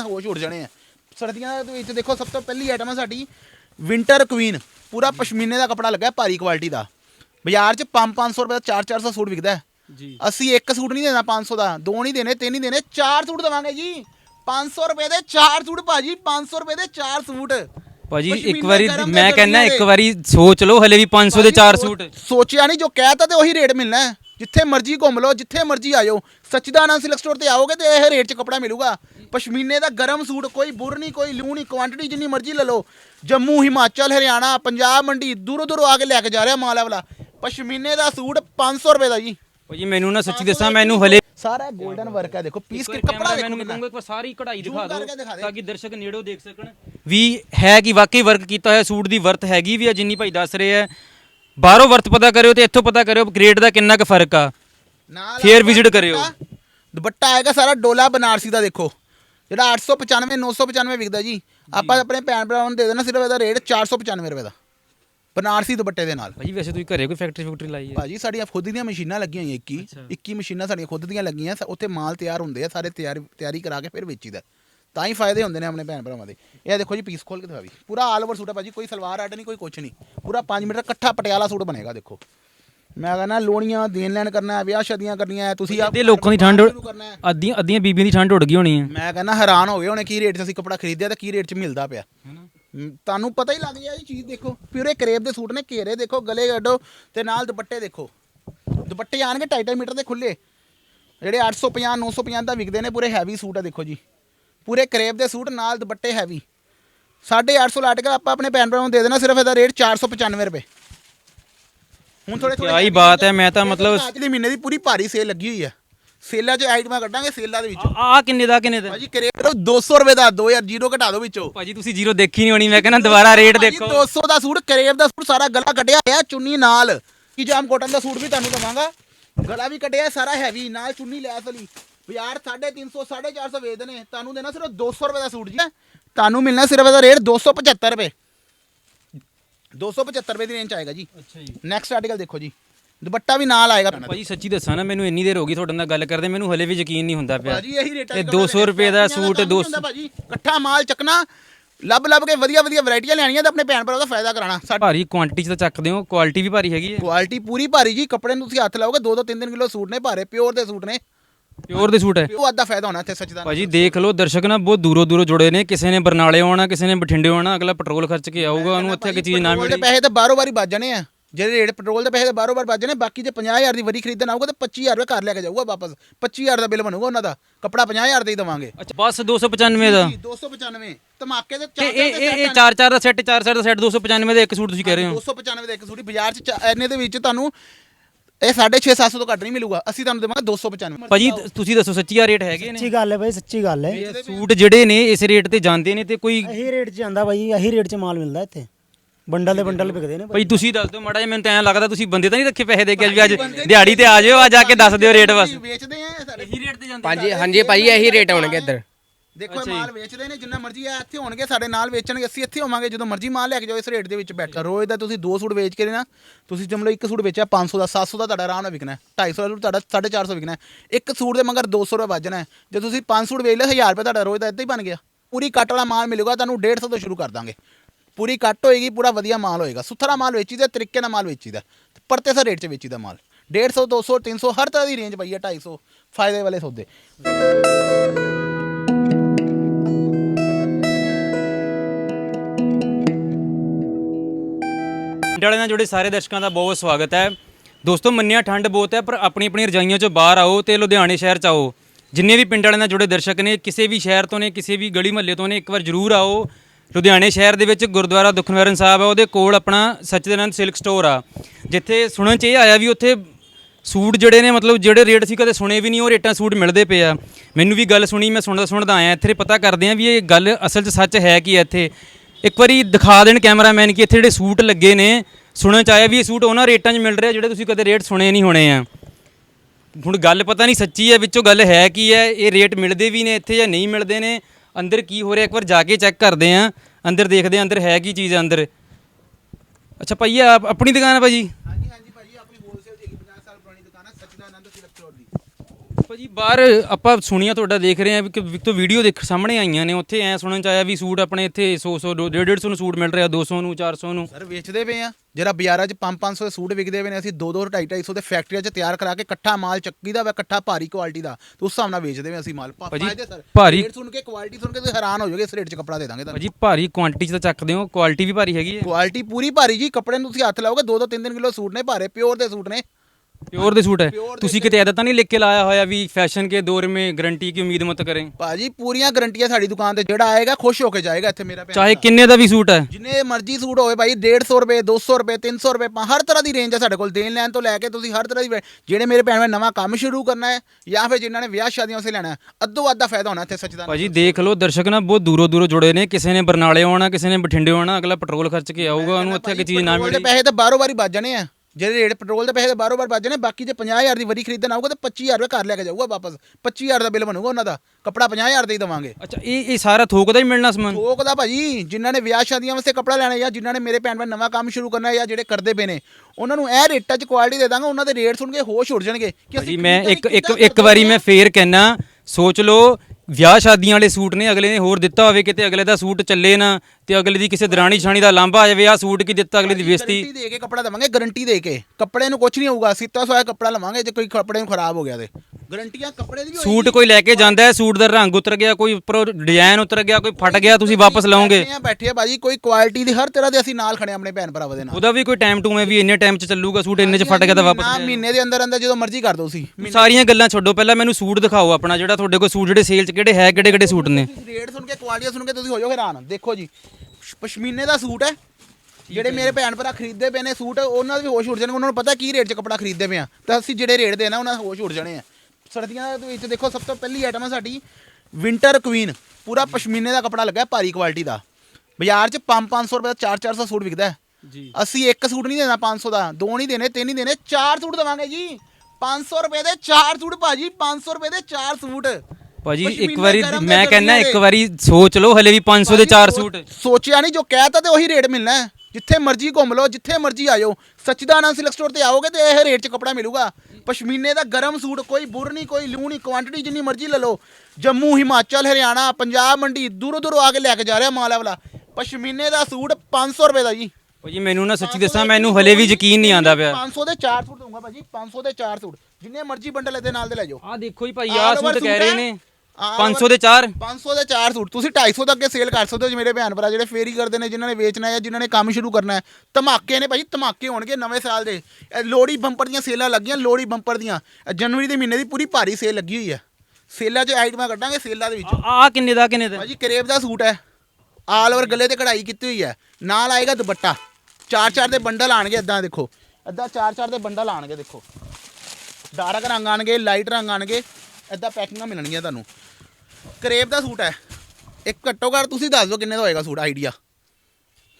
ਹੋਸ਼ ਉੱਡ ਜਾਣੇ ਆ। ਸਰਦੀਆਂ ਦੇ ਵਿੱਚ ਦੇਖੋ ਸਭ ਤੋਂ ਪਹਿਲੀ ਆਈਟਮ ਹੈ ਸਾਡੀ ਵਿੰਟਰ ਕੁਈਨ ਪੂਰਾ ਪਸ਼ਮੀਨੇ ਦਾ ਕੱਪੜਾ ਲੱਗਾ ਹੈ, ਭਾਰੀ ਕੁਆਲਿਟੀ ਦਾ। ਬਾਜ਼ਾਰ 'ਚ 5-500 ਰੁਪਏ ਦਾ 4-400 ਸੂਟ ਵਿਕਦਾ ਹੈ। ਜੀ। ਅਸੀਂ ਇੱਕ ਸੂਟ ਨਹੀਂ ਦੇਣਾ 500 ਦਾ ਦੋ ਨਹੀਂ ਦੇਣੇ ਤਿੰਨ ਨਹੀਂ ਦੇਣੇ ਚਾਰ ਸੂਟ ਦੇਵਾਂਗੇ ਜੀ। 500 ਰੁਪਏ ਦੇ ਚਾਰ ਸੂਟ ਭਾਜੀ 500 ਰੁਪਏ ਦੇ ਚਾਰ ਸੂਟ। ਭਾਜੀ ਇੱਕ ਵਾਰੀ ਮੈਂ ਕਹਿੰਦਾ ਇੱਕ। ਵਾਰੀ ਸੋਚ ਲਓ ਹਲੇ ਵੀ 500 ਦੇ ਚਾਰ ਸੂਟ। ਸੋਚਿਆ ਨਹੀਂ ਜੋ ਕਹਿਤਾ ਤੇ ਉਹੀ ਰੇਟ ਮਿਲਣਾ ਹੈ। ਜਿੱਥੇ ਮਰਜ਼ੀ ਘੁੰਮ ਲਓ ਜਿੱਥੇ ਮਰਜ਼ੀ ਆਇਓ ਸੱਚਦਾਨਾ ਸਿਲਕ ਸਟੋਰ ਤੇ ਆਓਗੇ ਤੇ ਇਹ ਰੇਟ 'ਚ ਕੱਪੜਾ ਮਿਲੂਗਾ। ਪਸ਼ਮੀਨੇ ਦਾ ਗਰਮ ਸੂਟ ਕੋਈ ਬੁਰ ਨਹੀਂ ਕੋਈ ਲੂ ਨਹੀਂ ਕੁਆਂਟੀਟੀ ਜਿੰਨੀ ਮਰਜ਼ੀ ਲੈ ਲਓ। ਜੰਮੂ ਹਿਮਾਚਲ ਹਰਿਆਣਾ ਪੰਜਾਬ ਮੰਡੀ ਦੂਰੋਂ ਦੂਰੋਂ ਆ ਕੇ ਲੈ ਕੇ ਜਾ ਰਿਹਾ ਮਾਲ ਵਾਲਾ। ਪਸ਼ਮੀਨੇ ਦਾ ਸੂਟ 500 ਰੁਪਏ ਦਾ ਜੀ। ਭਾਜੀ ਮੈਨੂੰ ਨਾ ਸੱਚੀ ਦੱਸਾਂ ਮੈਨੂੰ ਹਲੇ ਸਾਰਾ 골ਡਨ ਵਰਕ ਹੈ ਦੇਖੋ ਪੀਸ ਕੇ ਕੱਪੜਾ ਦੇਖੋ ਨੂੰ ਕਿੰਨਾ। ਇੱਕ ਵਾਰ ਸਾਰੀ ਕਢਾਈ ਦਿਖਾ ਕਰਕੇ ਦਿਖਾ ਦਿਓ ਦੇ। ਤਾਂ ਕਿ ਦਰਸ਼ਕ ਨੇੜੋਂ ਦੇਖ ਸਕਣ ਵੀ ਹੈ ਕਿ ਵਾਕਈ ਵਰਕ ਕੀਤਾ ਹੋਇਆ ਸੂਟ ਦੀ ਵਰਤ ਹੈਗੀ ਵੀ ਆ ਜਿੰਨੀ ਭਾਈ ਦੱਸ ਰਹੇ ਆ। ਬਾਹਰੋਂ ਵਰਤ ਪਤਾ ਕਰਿਓ ਤੇ ਇੱਥੋਂ ਪਤਾ ਕਰਿਓ ਗ੍ਰੇਡ ਦਾ ਕਿੰਨਾ ਕੁ ਫ਼ਰਕ ਆ। ਨਾਲ ਫੇਰ visit ਕਰਿਓ। ਦੁਪੱਟਾ- ਦੁਪੱਟਾ ਆਏਗਾ ਸਾਰਾ ਡੋਲਾ ਬਨਾਰਸੀ ਦਾ ਦੇਖੋ। ਜਿਹੜਾ 895 995 ਵਿਕਦਾ ਜੀ। ਆਪਾਂ ਆਪਣੇ ਭੈਣ ਭਰਾਵਾਂ ਨੂੰ ਦੇ ਦੇਣਾ ਸਿਰਫ ਇਹਦਾ ਰੇਟ 495 ਰੁਪਏ ਦਾ। ਬਨਾਰਸੀ ਦੁਪੱਟੇ ਦੇ ਨਾਲ। ਭਾਜੀ ਵੈਸੇ ਤੁਸੀਂ ਘਰੇ ਕੋਈ ਫੈਕਟਰੀ ਫੈਕਟਰੀ ਲਾਈ ਹੈ? ਭਾਜੀ ਸਾਡੀਆਂ ਖੁਦ ਦੀਆਂ ਮਸ਼ੀਨਾਂ ਲੱਗੀਆਂ ਹੋਈਆਂ 21 ਅੱਛਾ। 21 ਮਸ਼ੀਨਾਂ ਸਾਡੀਆਂ ਖੁਦ ਦੀਆਂ ਲੱਗੀਆਂ ਉੱਥੇ ਮਾਲ ਤਿਆਰ ਹੁੰਦੇ ਆ ਸਾਰੇ ਤਿਆਰ ਤਿਆਰੀ ਕਰਾ ਕੇ ਫਿਰ ਵੇਚੀਦਾ। ਤਾਂ ਹੀ ਫਾਇਦੇ ਹੁੰਦੇ ਨੇ ਆਪਣੇ ਭੈਣ ਭਰਾਵਾਂ ਦੇ। ਇਹ ਦੇਖੋ ਜੀ ਪੀਸ ਖੋਲ ਕੇ ਦਿਖਾ ਵੀ। ਪੂਰਾ ਆਲ ਓਵਰ ਸੂਟ ਹੈ ਭਾਜੀ ਕੋਈ ਸਲਵਾਰ ਆਟ ਨਹੀਂ ਕੋਈ ਕੁਛ ਨਹੀਂ। ਪੂਰਾ 5 ਮੀਟਰ ਇਕੱਠਾ ਪਟਿਆਲਾ ਸੂਟ ਬਣੇਗਾ ਦੇਖੋ। ਮੈਂ ਕਹਿੰਦਾ ਲੋਣੀਆਂ ਦੇਣ ਲੈਣ ਕਰਨਾ ਹੈ ਵਿਆਹ ਸ਼ਾਦੀਆਂ ਕਰਨੀਆਂ ਹੈ ਤੁਸੀਂ ਆਪ ਅੱਧੇ ਲੋਕਾਂ ਦੀ ਠੰਡ ਸ਼ੁਰੂ ਕਰਨਾ ਹੈ। ਅੱਧੀਆਂ ਅੱਧੀਆਂ ਬੀਬੀਆਂ ਦੀ ਠੰਡ ਉੱਡ ਗਈ ਹੋਣੀ ਹੈ। ਮੈਂ ਕਹਿੰਦਾ ਹੈਰਾਨ ਹੋ ਗਏ ਹੋਣੇ ਕੀ ਰੇਟ 'ਚ ਅਸੀਂ ਕੱਪੜਾ ਖਰੀਦਿਆ ਤੇ ਕੀ ਰੇਟ 'ਚ ਮਿਲਦਾ ਪਿਆ। ਹਮ, ਤੁਹਾਨੂੰ ਪਤਾ ਹੀ ਲੱਗ ਗਿਆ ਇਹ ਚੀਜ਼ ਦੇਖੋ। ਪਿਊਰੇ ਕਰੇਬ ਦੇ ਸੂਟ ਨੇ ਘੇਰੇ ਦੇਖੋ ਗਲੇ ਗੱਡੋ ਤੇ ਨਾਲ ਦੁਪੱਟੇ ਦੇਖੋ। ਦੁਪੱਟੇ ਆਣਗੇ 2.5 ਮੀਟਰ ਦੇ ਖੁੱਲੇ ਜਿਹੜੇ 850 950 ਦਾ ਵਿਕਦੇ ਨੇ ਪੂਰੇ ਹੈਵੀ ਸੂਟ ਆ ਦੇਖੋ ਜੀ। ਪੂਰੇ ਕਰੇਬ ਦੇ ਸੂਟ ਨਾਲ ਦੁਪੱਟੇ ਹੈਵੀ 850 ਲਾਟ ਕੇ ਆਪਾਂ ਆਪਣੇ ਭੈਣ ਭਰਾਵਾਂ ਨੂੰ ਦੇ ਦੇਣਾ ਸਿਰਫ ਇਹਦਾ ਰੇਟ 495 ਰੁਪਏ। ਹੁਣ ਥੋੜੇ ਕਿਆ ਹੀ ਬਾਤ ਹੈ, ਮੈਂ ਤਾਂ ਮਤਲਬ- ਅਗਲੇ ਮਹੀਨੇ ਦੀ ਪੂਰੀ ਭਾਰੀ ਸੇਲ ਲੱਗੀ ਹੋਈ ਹੈ। ਸੇਲਾਂ 'ਚ ਆਈਟਮਾਂ ਕੱਢਾਂਗੇ ਸੇਲਾਂ ਦੇ ਵਿੱਚ। ਆ ਕਿੰਨੇ ਦਾ ਕਿੰਨੇ ਦਾ? ਭਾਜੀ ਕਰੇਬ 200 ਰੁਪਏ ਦਾ 2000 ਜ਼ੀਰੋ ਘਟਾ ਦਿਓ ਵਿੱਚੋਂ। ਭਾਜੀ ਤੁਸੀਂ ਜ਼ੀਰੋ ਦੇਖੀ ਨਹੀਂ ਹੋਣੀ ਮੈਂ ਕਹਿੰਦਾ ਦੁਬਾਰਾ ਰੇਟ ਭਾਜੀ, ਦੇਖੋ। 200 ਦਾ ਸੂਟ ਕਰੇਬ ਦਾ ਸੂਟ ਸਾਰਾ ਗਲਾ ਕੱਢਿਆ ਹੋਇਆ ਚੁੰਨੀ ਨਾਲ। ਕੀ ਜਾਮ ਕੋਟਨ ਦਾ ਸੂਟ ਵੀ ਤੁਹਾਨੂੰ ਦਵਾਂਗਾ। ਗਲਾ ਵੀ ਕੱਢਿਆ ਸਾਰਾ ਹੈਵੀ ਨਾਲ ਚੁੰਨੀ ਲੈਸ ਵਾਲੀ ਬਾਜ਼ਾਰ 350 450 ਵੇਚਦੇ ਨੇ। ਤੁਹਾਨੂੰ ਦੇਣਾ ਸਿਰਫ 200 ਰੁਪਏ ਦਾ ਸੂਟ ਜੀ। ਤੁਹਾਨੂੰ ਮਿਲਣਾ ਸਿਰਫ ਇਹਦਾ ਰੇਟ 275 ਰੁਪਏ। 275 ਰੁਪਏ ਦੀ ਰੇਂਜ 'ਚ ਆਏਗਾ ਜੀ। ਅੱਛਾ ਜੀ। ਨੈਕਸਟ ਆਰਟੀਕਲ ਦੇਖੋ ਜੀ। ਦੁਪੱਟਾ ਵੀ ਨਾਲ ਆਏਗਾ ਭਾਜੀ ਸੱਚੀ ਦੱਸਾਂ ਨਾ ਮੈਨੂੰ ਇੰਨੀ ਦੇਰ ਹੋ ਗਈ ਤੁਹਾਡੇ ਨਾਲ ਗੱਲ ਕਰਦੇ ਮੈਨੂੰ ਹਲੇ ਵੀ ਯਕੀਨ ਨਹੀਂ ਹੁੰਦਾ ਪਿਆ। ਭਾਜੀ ਇਹੀ ਰੇਟਾਂ ਇਹ ਚ ਕੱਪੜੇ 200 ਰੁਪਏ ਦਾ ਸੂਟ ਨਹੀਂ 200 ਹੁੰਦਾ ਭਾਜੀ। ਇਕੱਠਾ ਮਾਲ ਚੱਕਣਾ ਲੱਭ ਲੱਭ ਕੇ ਵਧੀਆ ਵਧੀਆ ਵੈਰਾਈਟੀਆਂ ਲੈਣੀਆਂ ਤੇ ਆਪਣੇ ਭੈਣ ਭਰਾ ਦਾ ਫਾਇਦਾ ਕਰਾਉਣਾ। ਸਾਡੀ ਭਾਰੀ ਕੁਆਂਟੀਟੀ ਚ ਤਾਂ ਚੱਕਦੇ ਹੋ ਕੁਆਲਿਟੀ ਵੀ ਭਾਰੀ ਹੈਗੀ ਹੈ। ਕੁਆਲਿਟੀ ਪੂਰੀ ਭਾਰੀ ਜੀ ਕੱਪੜੇ ਨੂੰ ਤੁਸੀਂ ਹੱਥ ਲਾਓਗੇ 2-2 3-3 ਕਿਲੋ ਸੂਟ ਨੇ ਭਾਰੇ ਪਿਓਰ ਦੇ ਸੂਟ ਨੇ। ਪਿਓਰ ਦੇ ਸੂਟ ਹੈ। ਉਹ ਅੱਧਾ ਫਾਇਦਾ ਹੋਣਾ ਇੱਥੇ ਸੱਚ ਦਾ। ਭਾਜੀ ਦੇਖ ਲਓ ਦਰਸ਼ਕ ਨਾ ਬਹੁਤ ਦੂਰੋਂ ਦੂਰੋਂ ਜੁੜੇ ਨੇ ਕਿਸੇ ਨੇ ਬਰਨਾਲੇ ਆਉਣਾ ਕਿਸੇ ਨੇ ਬਠਿੰਡੇ ਆਉਣਾ ਅਗਲਾ ਪੈਟਰੋਲ ਖਰਚ ਕੇ ਆਊਗਾ ਉਹਨੂੰ ਇੱਥੇ ਕਿ ਚੀਜ਼ ਨਾ ਮਿਲੇ ਪੈਸੇ ਤਾਂ ਬਾਰੋ ਬਾਰੀ ਵੱਜ ਜਾਣੇ ਆ। ਜਿਹੜੇ ਰੇਟ ਪੈਟਰੋਲ ਦੇ ਪੈਸੇ ਤਾਂ ਬਾਰੋ ਬਾਰ ਵੱਜ ਜਾਣੇ ਬਾਕੀ ਜੇ 50000 ਦੀ ਵਰੀ ਖਰੀਦਣ ਆਊਗਾ ਤਾਂ 25000 ਰੁਪਏ ਘਰ ਲੈ ਕੇ ਜਾਊਗਾ ਵਾਪਸ। 25000 ਦਾ ਬਿੱਲ ਬਣੂਗਾ ਉਹਨਾਂ ਦਾ। ਕੱਪੜਾ 50000 ਦੇ ਹੀ ਦਵਾਂਗੇ। ਅੱਛਾ ਬਸ 295 ਦਾ। ਜੀ 295 ਧਮਾਕੇ ਦੇ ਤੇ ਚਾਰ ਇਹ ਇਹ ਇਹ ਚਾਰ ਚਾਰ ਦਾ ਸੈੱਟ ਚਾਰ ਸੈੱਟ ਦਾ ਸੈੱਟ 295 ਦਾ ਇੱਕ ਸੂਟ ਤੁਸੀਂ ਕਹਿ ਰਹੇ ਹੋ। 295 ਦਾ ਇੱਕ ਸੂਟ ਬਾਜ਼ਾਰ ਚਾ- ਇੰਨੇ ਦੇ ਵਿੱਚ ਤੁਹਾਨੂੰ ਇਹ 6.5 700 ਤੋਂ ਘੱਟ ਨਹੀਂ ਮਿਲੂਗਾ। ਅਸੀਂ ਤੁਹਾਨੂੰ ਦੇਵਾਂਗੇ 295 ਭਾਜੀ ਤੁਸੀਂ ਦੱਸੋ ਸੱਚੀ ਆ ਰੇਟ ਹੈਗੇ ਨੇ? ਸੱਚੀ ਗੱਲ ਹੈ ਬਾਈ ਸੱਚੀ ਗੱਲ ਹੈ। ਇਹ ਸੂਟ ਜਿਹੜੇ ਨੇ ਇਸ ਰੇਟ ਤੇ ਜਾਂਦੇ ਨੇ ਤੇ ਕੋਈ ਇਹੀ ਰੇਟ 'ਚ ਜਾਂਦਾ ਬਾਈ ਇਹੀ ਰੇਟ 'ਚ ਮਾਲ ਮਿਲਦਾ ਇੱਥੇ। ਬੰਡਲ ਦੇ ਬੰਡਲ ਵਿਕਦੇ ਨੇ ਭਾਈ ਤੁਸੀਂ ਦੱਸ ਦਿਓ ਮਾੜਾ ਜਿਹਾ ਮੈਨੂੰ ਤਾਂ ਐਂ ਲੱਗਦਾ ਤੁਸੀਂ ਬੰਦੇ ਤਾਂ ਨਹੀਂ ਰੱਖੇ ਪੈਸੇ ਦੇ ਕੇ ਵੀ ਅੱਜ। ਦਿਹਾੜੀ ਤੇ ਆ ਜਾਓ ਆ ਜਾ ਕੇ ਦੱਸ ਦਿਓ ਰੇਟ ਬਸ। ਵੇਚਦੇ ਆ ਸਾਡੇ ਇਹੀ ਰੇਟ ਤੇ ਜਾਂਦੇ। ਹਾਂਜੀ ਹਾਂਜੀ ਭਾਈ ਇਹੀ ਰੇਟ ਹੋਣਗੇ ਇੱਧਰ। ਦੇਖੋ ਇਹ ਮਾਲ ਵੇਚਦੇ ਨੇ ਜਿੰਨਾ ਮਰਜ਼ੀ ਆ ਇੱਥੇ ਹੋਣਗੇ ਸਾਡੇ ਨਾਲ ਵੇਚਣਗੇ ਅਸੀਂ ਇੱਥੇ ਹੋਵਾਂਗੇ ਜਦੋਂ ਮਰਜ਼ੀ ਮਾਲ ਲੈ ਕੇ ਜਾਓ ਇਸ ਰੇਟ ਦੇ ਵਿੱਚ ਬੈਠਾ ਰੋਜ਼ ਦਾ ਤੁਸੀਂ ਦੋ ਸੂਟ ਵੇਚ ਕੇ ਨਾ ਤੁਸੀਂ ਜਮਲੋ ਇੱਕ ਸੂਟ ਵੇਚਿਆ 500 ਦਾ 700 ਦਾ ਤੁਹਾਡਾ ਆਰਾਮ ਨਾਲ ਵਿਕਣਾ ਹੈ। 250 ਦਾ ਤੁਹਾਡਾ 450 ਵਿਕਣਾ ਇੱਕ ਸੂਟ ਦੇ ਮਗਰ 200 ਰੁਪਏ ਵੱਜਣਾ ਹੈ। ਜੇ ਤੁਸੀਂ 5 ਸੂਟ ਵੇਚ ਲਏ 1000 ਰੁਪਏ ਤੁਹਾਡਾ ਰੋਜ਼ ਦਾ ਇੱਦਾਂ ਹੀ ਬਣ ਗਿਆ। ਪੂਰੀ ਕੱਟ ਵਾਲਾ ਮਾਲ ਮਿਲੂਗਾ ਤੁਹਾਨੂੰ 150 ਤੋਂ ਸ਼ੁਰੂ ਕਰ ਦਾਂਗੇ। ਪੂਰੀ ਕੱਟ ਹੋਏਗੀ ਪੂਰਾ ਵਧੀਆ ਮਾਲ ਹੋਏਗਾ। ਸੁਥਰਾ ਮਾਲ ਵੇਚੀਦਾ ਤਰੀਕੇ ਨਾਲ ਮਾਲ ਵੇਚੀਦਾ। ਪਰਤੇ ਸਰ ਰੇਟ 'ਚ ਵੇਚੀਦਾ ਮਾਲ। 150 200 300 ਹਰ ਤਰ੍ਹਾਂ ਦੀ ਰੇਂਜ ਪਈ ਹੈ 250 ਫਾਇਦੇ ਵਾਲੇ ਸੌਦੇ। ਪਿੰਡ ਵਾਲਿਆਂ ਨਾਲ ਜੁੜੇ ਸਾਰੇ ਦਰਸ਼ਕਾਂ ਦਾ ਬਹੁਤ ਸਵਾਗਤ ਹੈ। ਦੋਸਤੋ, ਮੰਨਿਆ ਠੰਡ ਬਹੁਤ ਹੈ, ਪਰ ਆਪਣੀ ਆਪਣੀ ਰਜਾਈਆਂ ਚੋਂ ਬਾਹਰ ਆਓ ਤੇ ਲੁਧਿਆਣੇ ਸ਼ਹਿਰ ਚ ਆਓ। ਜਿੰਨੇ ਵੀ ਪਿੰਡ ਵਾਲਿਆਂ ਨਾਲ ਜੁੜੇ ਦਰਸ਼ਕ ਨੇ, ਕਿਸੇ ਵੀ ਸ਼ਹਿਰ ਤੋਂ ਨੇ, ਕਿਸੇ ਵੀ ਗਲੀ ਮਹੱਲੇ ਤੋਂ ਨੇ, ਇੱਕ ਵਾਰ ਜ਼ਰੂਰ ਆਓ। ਲੁਧਿਆਣੇ ਸ਼ਹਿਰ ਦੇ ਵਿੱਚ ਗੁਰਦੁਆਰਾ ਦੁਖਨਿਵਾਰਨ ਸਾਹਿਬ ਹੈ ਉਹਦੇ ਕੋਲ ਆਪਣਾ ਸੱਚਦਨੰਦ ਸਿਲਕ ਸਟੋਰ ਆ। ਜਿੱਥੇ ਸੁਣਨ ਚ ਇਹ ਆਇਆ ਵੀ ਉੱਥੇ ਸੂਟ ਜਿਹੜੇ ਨੇ, ਮਤਲਬ ਜਿਹੜੇ ਰੇਟ ਸੀ ਕਦੇ ਸੁਣੇ ਵੀ ਨਹੀਂ, ਉਹ ਰੇਟਾਂ ਸੂਟ ਮਿਲਦੇ ਪਏ ਆ। ਮੈਨੂੰ ਵੀ ਗੱਲ ਸੁਣੀ, ਮੈਂ ਸੁਣਦਾ ਸੁਣਦਾ ਆਇਆ, ਇੱਥੇ ਪਤਾ ਕਰਦੇ ਆ ਵੀ ਇਹ ਗੱਲ ਅਸਲ 'ਚ ਸੱਚ ਹੈ ਕੀ ਹੈ ਇੱਥੇ। ਇੱਕ ਵਾਰੀ ਦਿਖਾ ਦੇਣ ਕੈਮਰਾਮੈਨ ਕਿ ਇੱਥੇ ਜਿਹੜੇ ਸੂਟ ਲੱਗੇ ਨੇ, ਸੁਣਨ ਚ ਆਇਆ ਵੀ ਇਹ ਸੂਟ ਉਹਨਾਂ ਰੇਟਾਂ 'ਚ ਮਿਲ ਰਿਹਾ ਜਿਹੜੇ ਤੁਸੀਂ ਕਦੇ ਰੇਟ ਸੁਣੇ ਨਹੀਂ ਹੋਣੇ ਆ। ਹੁਣ ਗੱਲ ਪਤਾ ਨਹੀਂ ਸੱਚੀ ਹੈ, ਵਿੱਚੋਂ ਗੱਲ ਹੈ ਕੀ ਹੈ, ਇਹ ਰੇਟ ਮਿਲਦੇ ਵੀ ਨੇ ਇੱਥੇ ਜਾਂ ਨਹੀਂ ਮਿਲਦੇ ਨੇ, ਅੰਦਰ ਕੀ ਹੋ ਰਿਹਾ, ਇੱਕ ਵਾਰ ਜਾ ਕੇ ਚੈੱਕ ਕਰਦੇ ਆ, ਅੰਦਰ ਦੇਖਦੇ ਆ ਅੰਦਰ ਹੈ ਕੀ ਚੀਜ਼ ਅੰਦਰ। ਅੱਛਾ ਭਾਈ ਇਹ ਆਪਣੀ ਦੁਕਾਨ ਹੈ ਭਾਜੀ ਹਾਂਜੀ ਹਾਂਜੀ ਭਾਜੀ ਆਪਣੀ ਹੋਲਸੇਲ ਦੀ 50 ਸਾਲ ਪੁਰਾਣੀ ਦੁਕਾਨ ਹੈ ਸਚਿਦਾਨੰਦ ਸਿਲਕ ਸਟੋਰ ਦੀ ਭਾਜੀ ਬਾਹਰ ਆਪਾਂ ਸੁਣੀਆਂ ਤੁਹਾਡਾ ਦੇਖ ਰਹੇ ਆ ਕਿ ਤੋਂ ਵੀਡੀਓ ਦੇਖ ਸਾਹਮਣੇ ਆਈਆਂ ਨੇ ਉੱਥੇ ਐ ਸੁਣਨ ਚ ਆਇਆ ਵੀ ਸੂਟ ਆਪਣੇ ਇੱਥੇ 100 100 150 ਨੂੰ ਸੂਟ ਮਿਲ ਰਿਹਾ 200 ਨੂੰ 400 ਨੂੰ। ਸਰ ਵੇਚਦੇ ਪਏ ਆ। ਜਿਹੜਾ ਬਾਜ਼ਾਰਾਂ 'ਚ 5-500 ਦੇ ਸੂਟ ਵਿਕਦੇ ਪਏ ਨੇ ਅਸੀਂ 2-2 250 ਦੇ ਫੈਕਟਰੀਆਂ 'ਚ ਤਿਆਰ ਕਰਾ ਕੇ ਇਕੱਠਾ ਮਾਲ ਚੱਕੀ ਦਾ ਵਾ ਇਕੱਠਾ ਭਾਰੀ ਕੁਆਲਿਟੀ ਦਾ ਤੇ ਉਸ ਹਿਸਾਬ ਨਾਲ ਵੇਚਦੇ ਪਏ ਅਸੀਂ ਮਾਲ। ਭਾਜੀ, ਭਾਰੀ- ਰੇਟ ਸੁਣ ਕੇ ਕੁਆਲਿਟੀ ਸੁਣ ਕੇ ਤੁਸੀਂ ਹੈਰਾਨ ਹੋ ਜਾਓਗੇ ਇਸ ਰੇਟ 'ਚ ਕੱਪੜਾ ਦੇ ਦਾਂਗੇ ਤੁਹਾਨੂੰ। ਭਾਜੀ ਭਾਰੀ ਕੁਆਂਟੀਟੀ 'ਚ ਤਾਂ ਚੱਕਦੇ ਹੋ ਕੁਆਲਿਟੀ ਵੀ ਭਾਰੀ ਹੈਗੀ ਹੈ। ਕੁਆਲਿਟੀ ਪੂਰੀ ਭਾਰੀ ਜੀ ਕੱਪੜੇ ਨੂੰ ਤੁਸੀਂ ਹੱਥ ਲਾਓਗੇ 2-2 3-3 ਕਿਲੋ ਸੂਟ ਨੇ ਭਾਰੇ ਪਿਓਰ ਦੇ ਸੂਟ ਨੇ। ਪਿਓਰ ਦੇ ਸੂਟ ਹੈ। Pure ਤੁਸੀਂ ਕਿਤੇ ਐਦਾ ਤਾਂ ਨਹੀਂ ਲਿਖ ਕੇ ਲਾਇਆ ਹੋਇਆ ਵੀ ਫੈਸ਼ਨ ਕੇ ਦੌਰ ਮੇਂ ਗਾਰੰਟੀ ਕੀ ਉਮੀਦ ਮਤ ਕरें ਭਾਜੀ ਪੂਰੀਆਂ ਗਰੰਟੀਆਂ ਸਾਡੀ ਦੁਕਾਨ ਤੇ। ਜਿਹੜਾ ਆਏਗਾ ਖੁਸ਼ ਹੋ ਕੇ ਜਾਏਗਾ ਇੱਥੇ ਮੇਰਾ ਭੈਣ ਚਾਹੇ ਕਿੰਨੇ ਦਾ ਵੀ ਸੂਟ ਹੈ। ਜਿੰਨੇ ਮਰਜ਼ੀ ਸੂਟ ਹੋਵੇ ਭਾਈ 150 ਰੁਪਏ 200 ਰੁਪਏ 300 ਰੁਪਏ ਪਾ- ਹਰ ਤਰ੍ਹਾਂ ਦੀ ਰੇਂਜ ਹੈ ਸਾਡੇ ਕੋਲ। ਦੇਣ ਲੈਣ ਤੋਂ ਲੈ ਕੇ ਤੁਸੀਂ ਹਰ ਤਰ੍ਹਾਂ ਦੀ ਵੈ- ਜਿਹੜੇ ਮੇਰੇ ਭੈਣ ਨੇ ਨਵਾਂ ਕੰਮ ਸ਼ੁਰੂ ਕਰਨਾ ਹੈ ਜਾਂ ਫਿਰ ਜਿਨ੍ਹਾਂ ਨੇ ਵਿਆਹ ਸ਼ਾਦੀਆਂ ਉਸੇ ਲੈਣਾ ਹੈ ਅੱਧੋ ਅੱਧ ਫਾਇਦਾ ਹੋਣਾ ਇੱਥੇ ਸੱਚਦਾ ਭਾਜੀ ਦੇਖ ਲਓ ਦਰਸ਼ਕ ਨਾ ਬਹੁਤ ਦੂਰੋਂ ਦੂਰੋਂ ਜੁੜੇ ਨੇ। ਕਿਸੇ ਨੇ ਬਰਨਾਲੇ ਆਉਣਾ ਕਿਸੇ ਨੇ ਬਠਿੰਡੇ ਆਉਣਾ ਅਗਲਾ ਪੈਟਰੋਲ ਖਰਚ ਕੇ ਆਊਗਾ ਉਹਨੂੰ ਇੱਥੇ ਕਿ ਚੀਜ਼ ਨਾ ਮਿਲੇ। ਪੈਸੇ ਤਾਂ ਬਾਰੋ ਬਾਰੀ ਵੱਜ ਜਾਣੇ ਆ। ਜਿਹੜੇ ਰੇਟ ਪੈਟਰੋਲ ਦੇ ਪੈਸੇ ਤਾਂ ਬਾਰੋ ਬਾਰ ਵੱਜ ਜਾਣੇ ਬਾਕੀ ਜੇ 50000 ਦੀ ਵਰੀ ਖਰੀਦਣ ਆਊਗਾ ਤਾਂ 25000 ਰੁਪਏ ਘਰ ਲੈ ਕੇ ਜਾਊਗਾ ਵਾਪਸ। 25000 ਦਾ ਬਿੱਲ ਬਣੂਗਾ ਉਹਨਾਂ ਦਾ ਕੱਪੜਾ 50000 ਦਾ ਹੀ ਦਵਾਂਗੇ। ਅੱਛਾ ਇਹ ਇਹ ਸਾਰਾ ਥੋਕ ਦਾ ਹੀ ਮਿਲਣਾ ਸਮਾਨ? ਥੋਕ ਦਾ ਭਾਜੀ ਜਿਨ੍ਹਾਂ ਨੇ ਵਿਆਹ ਸ਼ਾਦੀਆਂ ਵਾਸਤੇ ਕੱਪੜਾ ਲੈਣਾ ਜਾਂ ਜਿਨ੍ਹਾਂ ਨੇ ਮੇਰੇ ਭੈਣ ਭਰਾ ਨਵਾਂ ਕੰਮ ਸ਼ੁਰੂ ਕਰਨਾ ਜਾਂ ਜਿਹੜੇ ਕਰਦੇ ਪਏ ਨੇ ਉਹਨਾਂ ਨੂੰ ਇਹ ਰੇਟਾਂ 'ਚ ਕੁਆਲਿਟੀ ਦੇ ਦਾਂਗਾ ਉਹਨਾਂ ਦੇ ਰੇਟ ਸੁਣ ਕੇ ਹੋਸ਼ ਉੱਡ ਜਾਣਗੇ ਕਿ ਭਾਜੀ ਅਸੀਂ ਮੈਂ ਇੱਕ ਇੱਕ ਇੱਕ ਵਾਰੀ ਮੈਂ ਫੇਰ ਕਹਿਣਾ ਸੋਚ ਲਓ ਵਿਆਹ ਸ਼ਾਦੀਆਂ ਵਾਲੇ ਸੂਟ ਨੇ ਅਗਲੇ ਨੇ ਹੋਰ ਦਿੱਤਾ ਹੋਵੇ ਕਿਤੇ ਅਗਲੇ ਦਾ ਸੂਟ ਚੱਲੇ ਨਾ ਤੇ ਅਗਲੇ ਦੀ ਕਿਸੇ ਦਰਾਣੀ ਛਾਣੀ ਦਾ ਲਾਂਭਾ ਆ ਜਾਵੇ ਆ ਸੂਟ ਕੀ ਦਿੱਤਾ ਅਗਲੇ ਦੀ ਬੇਇੱਜ਼ਤੀ? ਗਾਰੰਟੀ ਦੇ ਕੇ ਕੱਪੜਾ ਦਵਾਂਗੇ ਗਾਰੰਟੀ ਦੇ ਕੇ। ਕੱਪੜੇ ਨੂੰ ਕੁਝ ਨਹੀਂ ਹੋਊਗਾ ਸਿੱਤਾ ਸੋਇਆ ਕੱਪੜਾ ਲਵਾਂਗੇ ਜੇ ਕੋਈ ਕੱਪੜੇ ਨੂੰ ਖਰਾਬ ਹੋ ਗਿਆ ਤੇ। ਗਾਰੰਟੀਆਂ ਕੱਪੜੇ ਦੀ ਵੀ ਸੂਟ ਕੋਈ ਲੈ ਕੇ ਜਾਂਦਾ ਹੈ ਸੂਟ ਦਾ ਰੰਗ ਉਤਰ ਗਿਆ ਕੋਈ ਉੱਪਰੋਂ ਡਿਜ਼ਾਈਨ ਉਤਰ ਗਿਆ ਕੋਈ ਫਟ ਗਿਆ ਤੁਸੀਂ ਵਾਪਸ ਲਾਓਗੇ। ਬੈਠੇ ਆ ਬੈਠੇ ਆ ਭਾਜੀ ਕੋਈ ਕੁਆਲਿਟੀ ਦੀ ਹਰ ਤਰ੍ਹਾਂ ਦੇ ਅਸੀਂ ਨਾਲ ਖੜੇ ਆ ਆਪਣੇ ਭੈਣ ਭਰਾਵਾਂ ਦੇ ਨਾਲ। ਉਹਦਾ ਵੀ ਕੋਈ ਟਾਈਮ ਟੂ ਹੈ ਵੀ ਇੰਨੇ ਟਾਈਮ 'ਚ ਚੱਲੂਗਾ ਸੂਟ ਇੰਨੇ 'ਚ ਫਟ ਗਿਆ ਤਾਂ ਵਾਪਸ ਨਾ ਮਹੀਨੇ ਦੇ ਅੰਦਰ ਅੰਦਰ ਜਦੋਂ ਮਰਜ਼ੀ ਕਰ ਦਿਓ ਤੁਸੀਂ। ਸਾਰੀਆਂ ਗੱਲਾਂ ਛੱਡੋ ਪਹਿਲਾਂ ਮੈਨੂੰ ਸੂਟ ਦਿਖਾਓ ਆਪਣਾ ਜਿਹੜਾ ਤੁਹਾਡੇ ਕੋਲ ਸੂਟ ਜਿਹੜੇ ਸੇਲ 'ਚ ਕਿਹੜੇ ਹੈ ਕਿਹੜੇ ਕਿਹੜੇ ਸੂਟ ਨੇ? ਰੇਟ ਸੁਣ ਕੇ ਕੁਆਲਿਟੀ ਸੁਣ ਕੇ ਤੁਸੀਂ ਹੋ ਜਾਓ ਹੈਰਾਨ। ਦੇਖੋ ਜੀ ਪਸ਼ਮੀਨੇ ਦਾ ਸੂਟ ਹੈ। ਜਿਹੜੇ ਮੇਰੇ ਭੈਣ ਭਰਾ ਖਰੀਦਦੇ ਪਏ ਨੇ ਸੂਟ ਉਹਨਾਂ ਦੇ ਵੀ ਹੋਸ਼ ਉੱਡ ਜਾਣਗੇ। ਉਹਨਾਂ ਨੂੰ ਪਤਾ ਕੀ ਰੇਟ 'ਚ ਕੱਪੜਾ ਖਰੀਦਦੇ ਪਏ ਆ। ਤਾਂ ਅਸੀਂ ਜਿਹੜੇ ਰੇਟ ਦੇਣਾ ਉਹਨਾਂ ਦੇ ਹੋਸ਼ ਉੱਡ ਜਾਣੇ ਆ। ਸਰਦੀਆਂ ਦੇ ਵਿੱਚ ਦੇਖੋ ਸਭ ਤੋਂ ਪਹਿਲੀ ਆਈਟਮ ਹੈ ਸਾਡੀ ਵਿੰਟਰ ਕੁਈਨ ਪੂਰਾ ਪਸ਼ਮੀਨੇ ਦਾ ਕੱਪੜਾ ਲੱਗਾ ਭਾਰੀ ਕੁਆਲਿਟੀ ਦਾ। ਬਾਜ਼ਾਰ 'ਚ 5-500 ਰੁਪਏ ਦਾ 4-400 ਸੂਟ ਵਿਕਦਾ ਹੈ। ਜੀ। ਅਸੀਂ ਇੱਕ ਸੂਟ ਨਹੀਂ ਦੇਣਾ 500 ਦਾ। ਦੋ ਨਹੀਂ ਦੇਣੇ ਤਿੰਨ ਨਹੀਂ ਦੇਣੇ ਚਾਰ ਸੂਟ ਦੇਵਾਂਗੇ ਜੀ। 500 ਰੁਪਏ ਦੇ ਚਾਰ ਸੂਟ ਭਾਜੀ। 500 ਰੁਪਏ ਦੇ ਚਾਰ ਸੂਟ। ਭਾਜੀ ਇੱਕ ਵਾਰੀ ਮੈਂ ਕਹਿੰਦਾ ਇੱਕ। ਵਾਰੀ ਸੋਚ ਲਓ ਹਲੇ ਵੀ 500 ਦੇ ਚਾਰ ਸੂਟ। ਸੋਚ- ਸੋਚਿਆ ਨਹੀਂ ਜੋ ਕਹਿਤਾ ਤੇ ਉਹੀ ਰੇਟ ਮਿਲਣਾ ਹੈ। ਜਿੱਥੇ ਮਰਜ਼ੀ ਘੁੰਮ ਲਓ ਜਿੱਥੇ ਮਰਜ਼ੀ ਆਇਓ ਸੱਚਦਾਨਾ ਸਿਲਕ ਸਟੋਰ ਤੇ ਆਓਗੇ ਤੇ ਇਹ ਰੇਟ 'ਚ ਕੱਪੜਾ ਮਿਲੂਗਾ। ਪਸ਼ਮੀਨੇ ਦਾ ਗਰਮ ਸੂਟ ਕੋਈ ਬੁਰ ਨਹੀਂ ਕੋਈ ਲੂ ਨਹੀਂ ਕੁਆਂਟੀਟੀ ਜਿੰਨੀ ਮਰਜ਼ੀ ਲੈ ਲਓ। ਜੰਮੂ ਹਿਮਾਚਲ ਹਰਿਆਣਾ ਪੰਜਾਬ ਮੰਡੀ ਦੂਰੋਂ ਦੂਰੋਂ ਆ ਕੇ ਲੈ ਕੇ ਜਾ ਰਿਹਾ ਮਾਲ ਵਾਲਾ। ਪਸ਼ਮੀਨੇ ਦਾ ਸੂਟ 500 ਰੁਪਏ ਦਾ ਜੀ। ਭਾਜੀ ਮੈਨੂੰ ਨਾ ਸੱਚੀ ਦੱਸਾਂ ਮੈਨੂੰ ਹਲੇ ਵੀ ਯਕੀਨ ਨਹੀਂ ਆਉਂਦਾ ਪਿਆ। 500 ਦੇ 4 ਸੂਟ ਦਊਂਗਾ ਭਾਜੀ 500 ਦੇ 4 ਸੂਟ। ਜਿੰਨੇ ਮਰਜ਼ੀ ਬੰਡਲ ਇਹਦੇ ਨਾਲ ਦੇ ਲੈ ਜਾਓ। ਆਹ ਦੇਖੋ ਜੀ ਭਾਈ over ਸੂਟ ਕਹਿ ਰਹੇ। ਨੇ। 500 ਦੇ ਚਾਰ? 500 ਦੇ 4 ਸੂਟ। ਤੁਸੀਂ 250 ਤੱਕ ਅੱਗੇ ਸੇਲ ਕਰ ਸਕਦੇ ਹੋ ਜੀ ਮੇਰੇ ਭੈਣ ਭਰਾ ਜਿਹੜੇ ਫੇਰੀ ਕਰਦੇ ਨੇ ਜਿਨ੍ਹਾਂ ਨੇ ਵੇਚਣਾ ਹੈ ਜਿਨ੍ਹਾਂ ਨੇ ਕੰਮ ਸ਼ੁਰੂ ਕਰਨਾ ਹੈ। ਧਮਾਕੇ ਨੇ ਭਾਈ ਧਮਾਕੇ ਹੋਣਗੇ ਨਵੇਂ ਸਾਲ ਦੇ। ਲੋਹੜੀ ਬੰਪਰ ਦੀਆਂ ਸੇਲਾਂ ਲੱਗੀਆਂ ਲੋਹੜੀ ਬੰਪਰ ਦੀਆਂ। ਜਨਵਰੀ ਦੇ ਮਹੀਨੇ ਦੀ ਪੂਰੀ ਭਾਰੀ ਸੇਲ ਲੱਗੀ ਹੋਈ ਹੈ। ਸੇਲਾਂ 'ਚ ਆਈਟਮਾਂ ਕੱਢਾਂਗੇ ਸੇਲਾਂ ਦੇ ਵਿੱਚ। ਆਹ ਕਿੰਨੇ ਦਾ ਕਿੰਨੇ ਦਾ? ਭਾਜੀ ਕਰੇਬ ਦਾ ਸੂਟ ਹੈ। ਆਲ ਓਵਰ ਗਲੇ ਤੇ ਕਢਾਈ ਕੀਤੀ ਹੋਈ ਹੈ। ਨਾਲ ਆਏਗਾ ਦੁਪੱਟਾ। ਚਾਰ ਚਾਰ ਦੇ ਬੰਡਲ ਆਣਗੇ ਇਦਾਂ ਦੇਖੋ। ਇਦਾਂ ਚਾਰ ਚਾਰ ਦੇ ਬੰਡਲ ਆਣਗੇ ਦੇਖੋ। ਡਾਰਕ ਰੰਗ ਆਣਗੇ ਲਾਈਟ ਰੰਗ ਆਣਗੇ। ਇਦਾਂ ਪੈਕਿੰਗਾਂ ਮਿਲਣਗੀਆਂ ਤੁਹਾਨੂੰ। ਕਰੇਬ ਦਾ ਸੂਟ ਹੈ। ਇੱਕ ਘੱਟੋ ਘੱਟ ਤੁਸੀਂ ਦੱਸ ਦਿਓ ਕਿੰਨੇ ਦਾ ਹੋਏਗਾ ਸੂਟ ਆਈਡੀਆ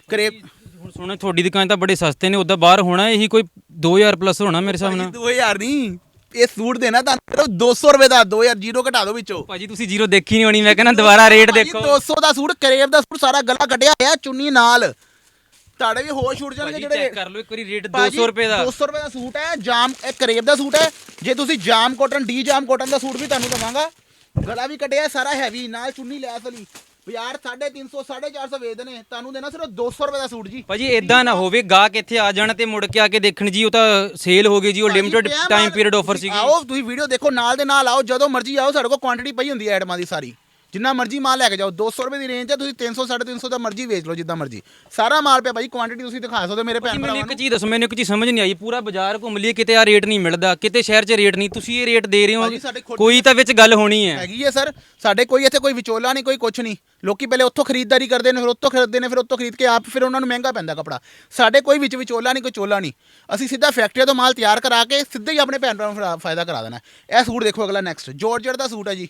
ਕਰੇਬ ਹੁਣ ਸੁਣੋ ਤੁਹਾਡੀ ਦੁਕਾਨ ਤਾਂ ਬੜੇ ਸਸਤੇ ਨੇ ਉਦਾਂ ਬਾਹਰ ਹੋਣਾ ਇਹੀ ਕੋਈ 2000 ਪਲੱਸ ਹੋਣਾ ਮੇਰੇ ਹਿਸਾਬ ਨਾਲ। 2000 ਨਹੀਂ ਇਹ ਸੂਟ ਦੇਣਾ ਤੁਹਾਨੂੰ 200 ਰੁਪਏ ਦਾ 2000 ਜ਼ੀਰੋ ਘਟਾ ਦਿਓ ਵਿੱਚੋਂ। ਭਾਜੀ ਤੁਸੀਂ ਜ਼ੀਰੋ ਦੇਖੀ ਨਹੀਂ ਹੋਣੀ ਮੈਂ ਕਹਿੰਦਾ ਦੁਬਾਰਾ ਰੇਟ ਦੇਖੋ। 200 ਦਾ ਸੂਟ ਕਰੇਬ ਦਾ ਸੂਟ ਸਾਰਾ ਗਲਾ ਕੱਢਿਆ ਹੋਇਆ ਚੁੰਨੀ ਨਾਲ। ਤੁਹਾਡੇ ਵੀ ਹੋਸ਼ ਉੱਡ ਜਾਣਗੇ ਜਿਹੜੇ ਚੈੱਕ ਕਰ ਲਓ ਇੱਕ ਵਾਰੀ ਰੇਟ ਭਾਜੀ, 200 ਰੁਪਏ ਦਾ। 200 ਰੁਪਏ ਦਾ ਸੂਟ ਹੈ ਜਾਮ ਇਹ ਕਰੇਬ ਦਾ ਸੂਟ ਹੈ। ਜੇ ਤੁਸੀਂ ਜਾਮ ਕਾਟਨ ਡੀ ਜਾਮ ਕਾਟਨ ਦਾ ਸੂਟ ਵੀ ਤੁਹਾਨੂੰ ਦਵਾਂਗਾ। ਗਲਾ ਵੀ ਕੱਟਿਆ ਸਾਰਾ ਹੈਵੀ ਨਾਲ ਚੁੰਨੀ ਲੈਸ ਵਾਲੀ ਬਾਜ਼ਾਰ 350 450 ਵੇਚਦੇ ਨੇ ਤੁਹਾਨੂੰ ਦੇਣਾ ਸਿਰਫ 200 ਰੁਪਏ ਦਾ ਸੂਟ ਜੀ। ਭਾਜੀ ਇਦਾਂ ਨਾ ਹੋਵੇ ਗਾਹਕ ਇੱਥੇ ਆ ਜਾਣ ਤੇ ਮੁੜ ਕੇ ਆ ਕੇ ਦੇਖਣ ਜੀ ਉਹ ਤਾਂ ਸੇਲ ਹੋ ਗਈ ਜੀ ਉਹ ਲਿਮਿਟਡ ਟਾਈਮ। ਪੀਰੀਅਡ ਆਫਰ ਸੀਗੀ। ਆਓ ਤੁਸੀਂ ਵੀਡੀਓ ਦੇਖੋ ਨਾਲ ਦੇ ਨਾਲ ਆਓ ਜਦੋਂ ਮਰਜ਼ੀ ਆਓ ਸਾਡੇ ਕੋਲ ਕੁਆਂਟੀਟੀ ਪਈ ਹੁੰਦੀ ਹੈ ਆਈਟਮਾਂ ਦੀ ਸਾਰੀ। ਜਿੰਨਾ ਮਰਜ਼ੀ ਮਾਲ ਲੈ ਕੇ ਜਾਓ 200 ਰੁਪਏ ਦੀ ਰੇਂਜ ਹੈ ਤੁਸੀਂ 300 350 ਦਾ ਮਰਜ਼ੀ ਵੇਚ ਲਓ ਜਿੱਦਾਂ ਮਰਜ਼ੀ। ਸਾਰਾ ਮਾਲ ਪਿਆ ਭਾਈ ਕੁਆਂਟੀਟੀ ਤੁਸੀਂ ਦਿਖਾ ਸਕਦੇ ਹੋ ਮੇਰੇ ਭੈਣ ਮੈਨੂੰ ਭਰਾਵਾਂ ਇੱਕ ਨੂੰ। ਚੀਜ਼ ਦੱਸੋ ਮੈਨੂੰ ਇੱਕ ਚੀਜ਼ ਸਮਝ ਨਹੀਂ ਆਈ ਪੂਰਾ ਬਾਜ਼ਾਰ ਘੁੰਮ ਲਈਏ ਕਿਤੇ ਆ ਰੇਟ ਨਹੀਂ ਮਿਲਦਾ ਕਿਤੇ ਸ਼ਹਿਰ 'ਚ ਰੇਟ ਨਹੀਂ ਤੁਸੀਂ ਇਹ ਰੇਟ ਦੇ ਰਹੇ ਭਾਜੀ ਹੋ ਸਾਡੇ ਖੁਦ ਕੋਈ ਤਾਂ ਵਿੱਚ ਗੱਲ ਹੋਣੀ ਹੈ। ਹੈਗੀ ਹੈ ਸਰ। ਸਾਡੇ ਕੋਈ ਇੱਥੇ ਕੋਈ ਵਿਚੋਲਾ ਨਹੀਂ ਕੋਈ ਕੁਛ ਨਹੀਂ। ਲੋਕੀ ਪਹਿਲੇ ਉੱਥੋਂ ਖਰੀਦਦਾਰੀ ਕਰਦੇ ਨੇ ਫਿਰ ਉੱਥੋਂ ਖਰੀਦਦੇ ਨੇ ਫਿਰ ਉੱਥੋਂ ਖਰੀਦ ਕੇ ਆਪ ਫਿਰ ਉਹਨਾਂ ਨੂੰ ਮਹਿੰਗਾ ਪੈਂਦਾ ਕਪੜਾ। ਸਾਡੇ ਕੋਈ ਵਿੱਚ ਵਿਚੋਲਾ ਨਹੀਂ ਕੋਈ ਚੋਲਾ ਨਹੀਂ। ਅਸੀਂ ਸਿੱਧਾ ਫੈਕਟਰੀ ਤੋਂ ਮਾਲ ਤਿਆਰ ਕਰਾ ਕੇ ਸਿੱਧਾ ਹੀ ਆਪਣੇ ਭੈਣ ਭਰਾਵਾਂ ਨੂੰ ਫਰਾ- ਫਾਇਦਾ ਕਰਾ ਦੇਣਾ। ਇਹ ਸੂਟ ਦੇਖੋ ਅਗਲਾ ਨੈਕਸਟ ਜੋਰਜਟ ਦਾ ਸੂਟ ਹੈ ਜੀ।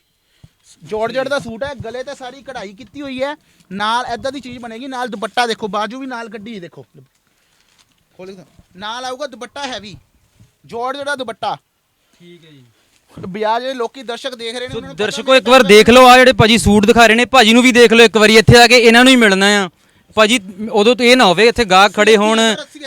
ਜੋਰਜਟ ਦਾ ਸੂਟ ਹੈ ਗਲੇ ਤੇ ਸਾਰੀ ਕਢਾਈ ਕੀਤੀ ਹੋਈ ਹੈ। ਨਾਲ ਐਦਾਂ ਦੀ ਚੀਜ਼ ਬਣੇਗੀ ਨਾਲ ਦੁਪੱਟਾ ਦੇਖੋ ਬਾਜੂ ਵੀ ਨਾਲ ਕੱਢੀ ਦੇਖੋ। ਖੋਲ ਕੇ। ਨਾਲ ਆਊਗਾ ਦੁਪੱਟਾ ਹੈਵੀ ਜੋਰਜਟ ਦਾ ਦੁਪੱਟਾ। ਠੀਕ ਹੈ ਜੀ। ਬਾਜ਼ਾਰ ਜਿਹੜੇ ਲੋਕੀ ਦਰਸ਼ਕ ਦੇਖ ਰਹੇ ਨੇ ਉਹਨਾਂ ਨੂੰ ਪਤਾ ਦਰਸ਼ਕੋ ਇੱਕ ਵਾਰ ਦੇਖ ਲਓ ਆ ਜਿਹੜੇ ਭਾਜੀ ਸੂਟ ਦਿਖਾ ਰਹੇ ਨੇ ਭਾਜੀ ਨੂੰ ਵੀ ਦੇਖ ਲਓ ਇੱਕ ਵਾਰੀ ਇੱਥੇ ਆ ਕੇ ਇਹਨਾਂ ਨੂੰ ਹੀ ਮਿਲਣਾ ਆ। ਭਾਜੀ ਉਦੋਂ ਤੋਂ ਇਹ ਨਾ ਹੋਵੇ ਇੱਥੇ ਗਾਹਕ ਖੜੇ ਹੋਣ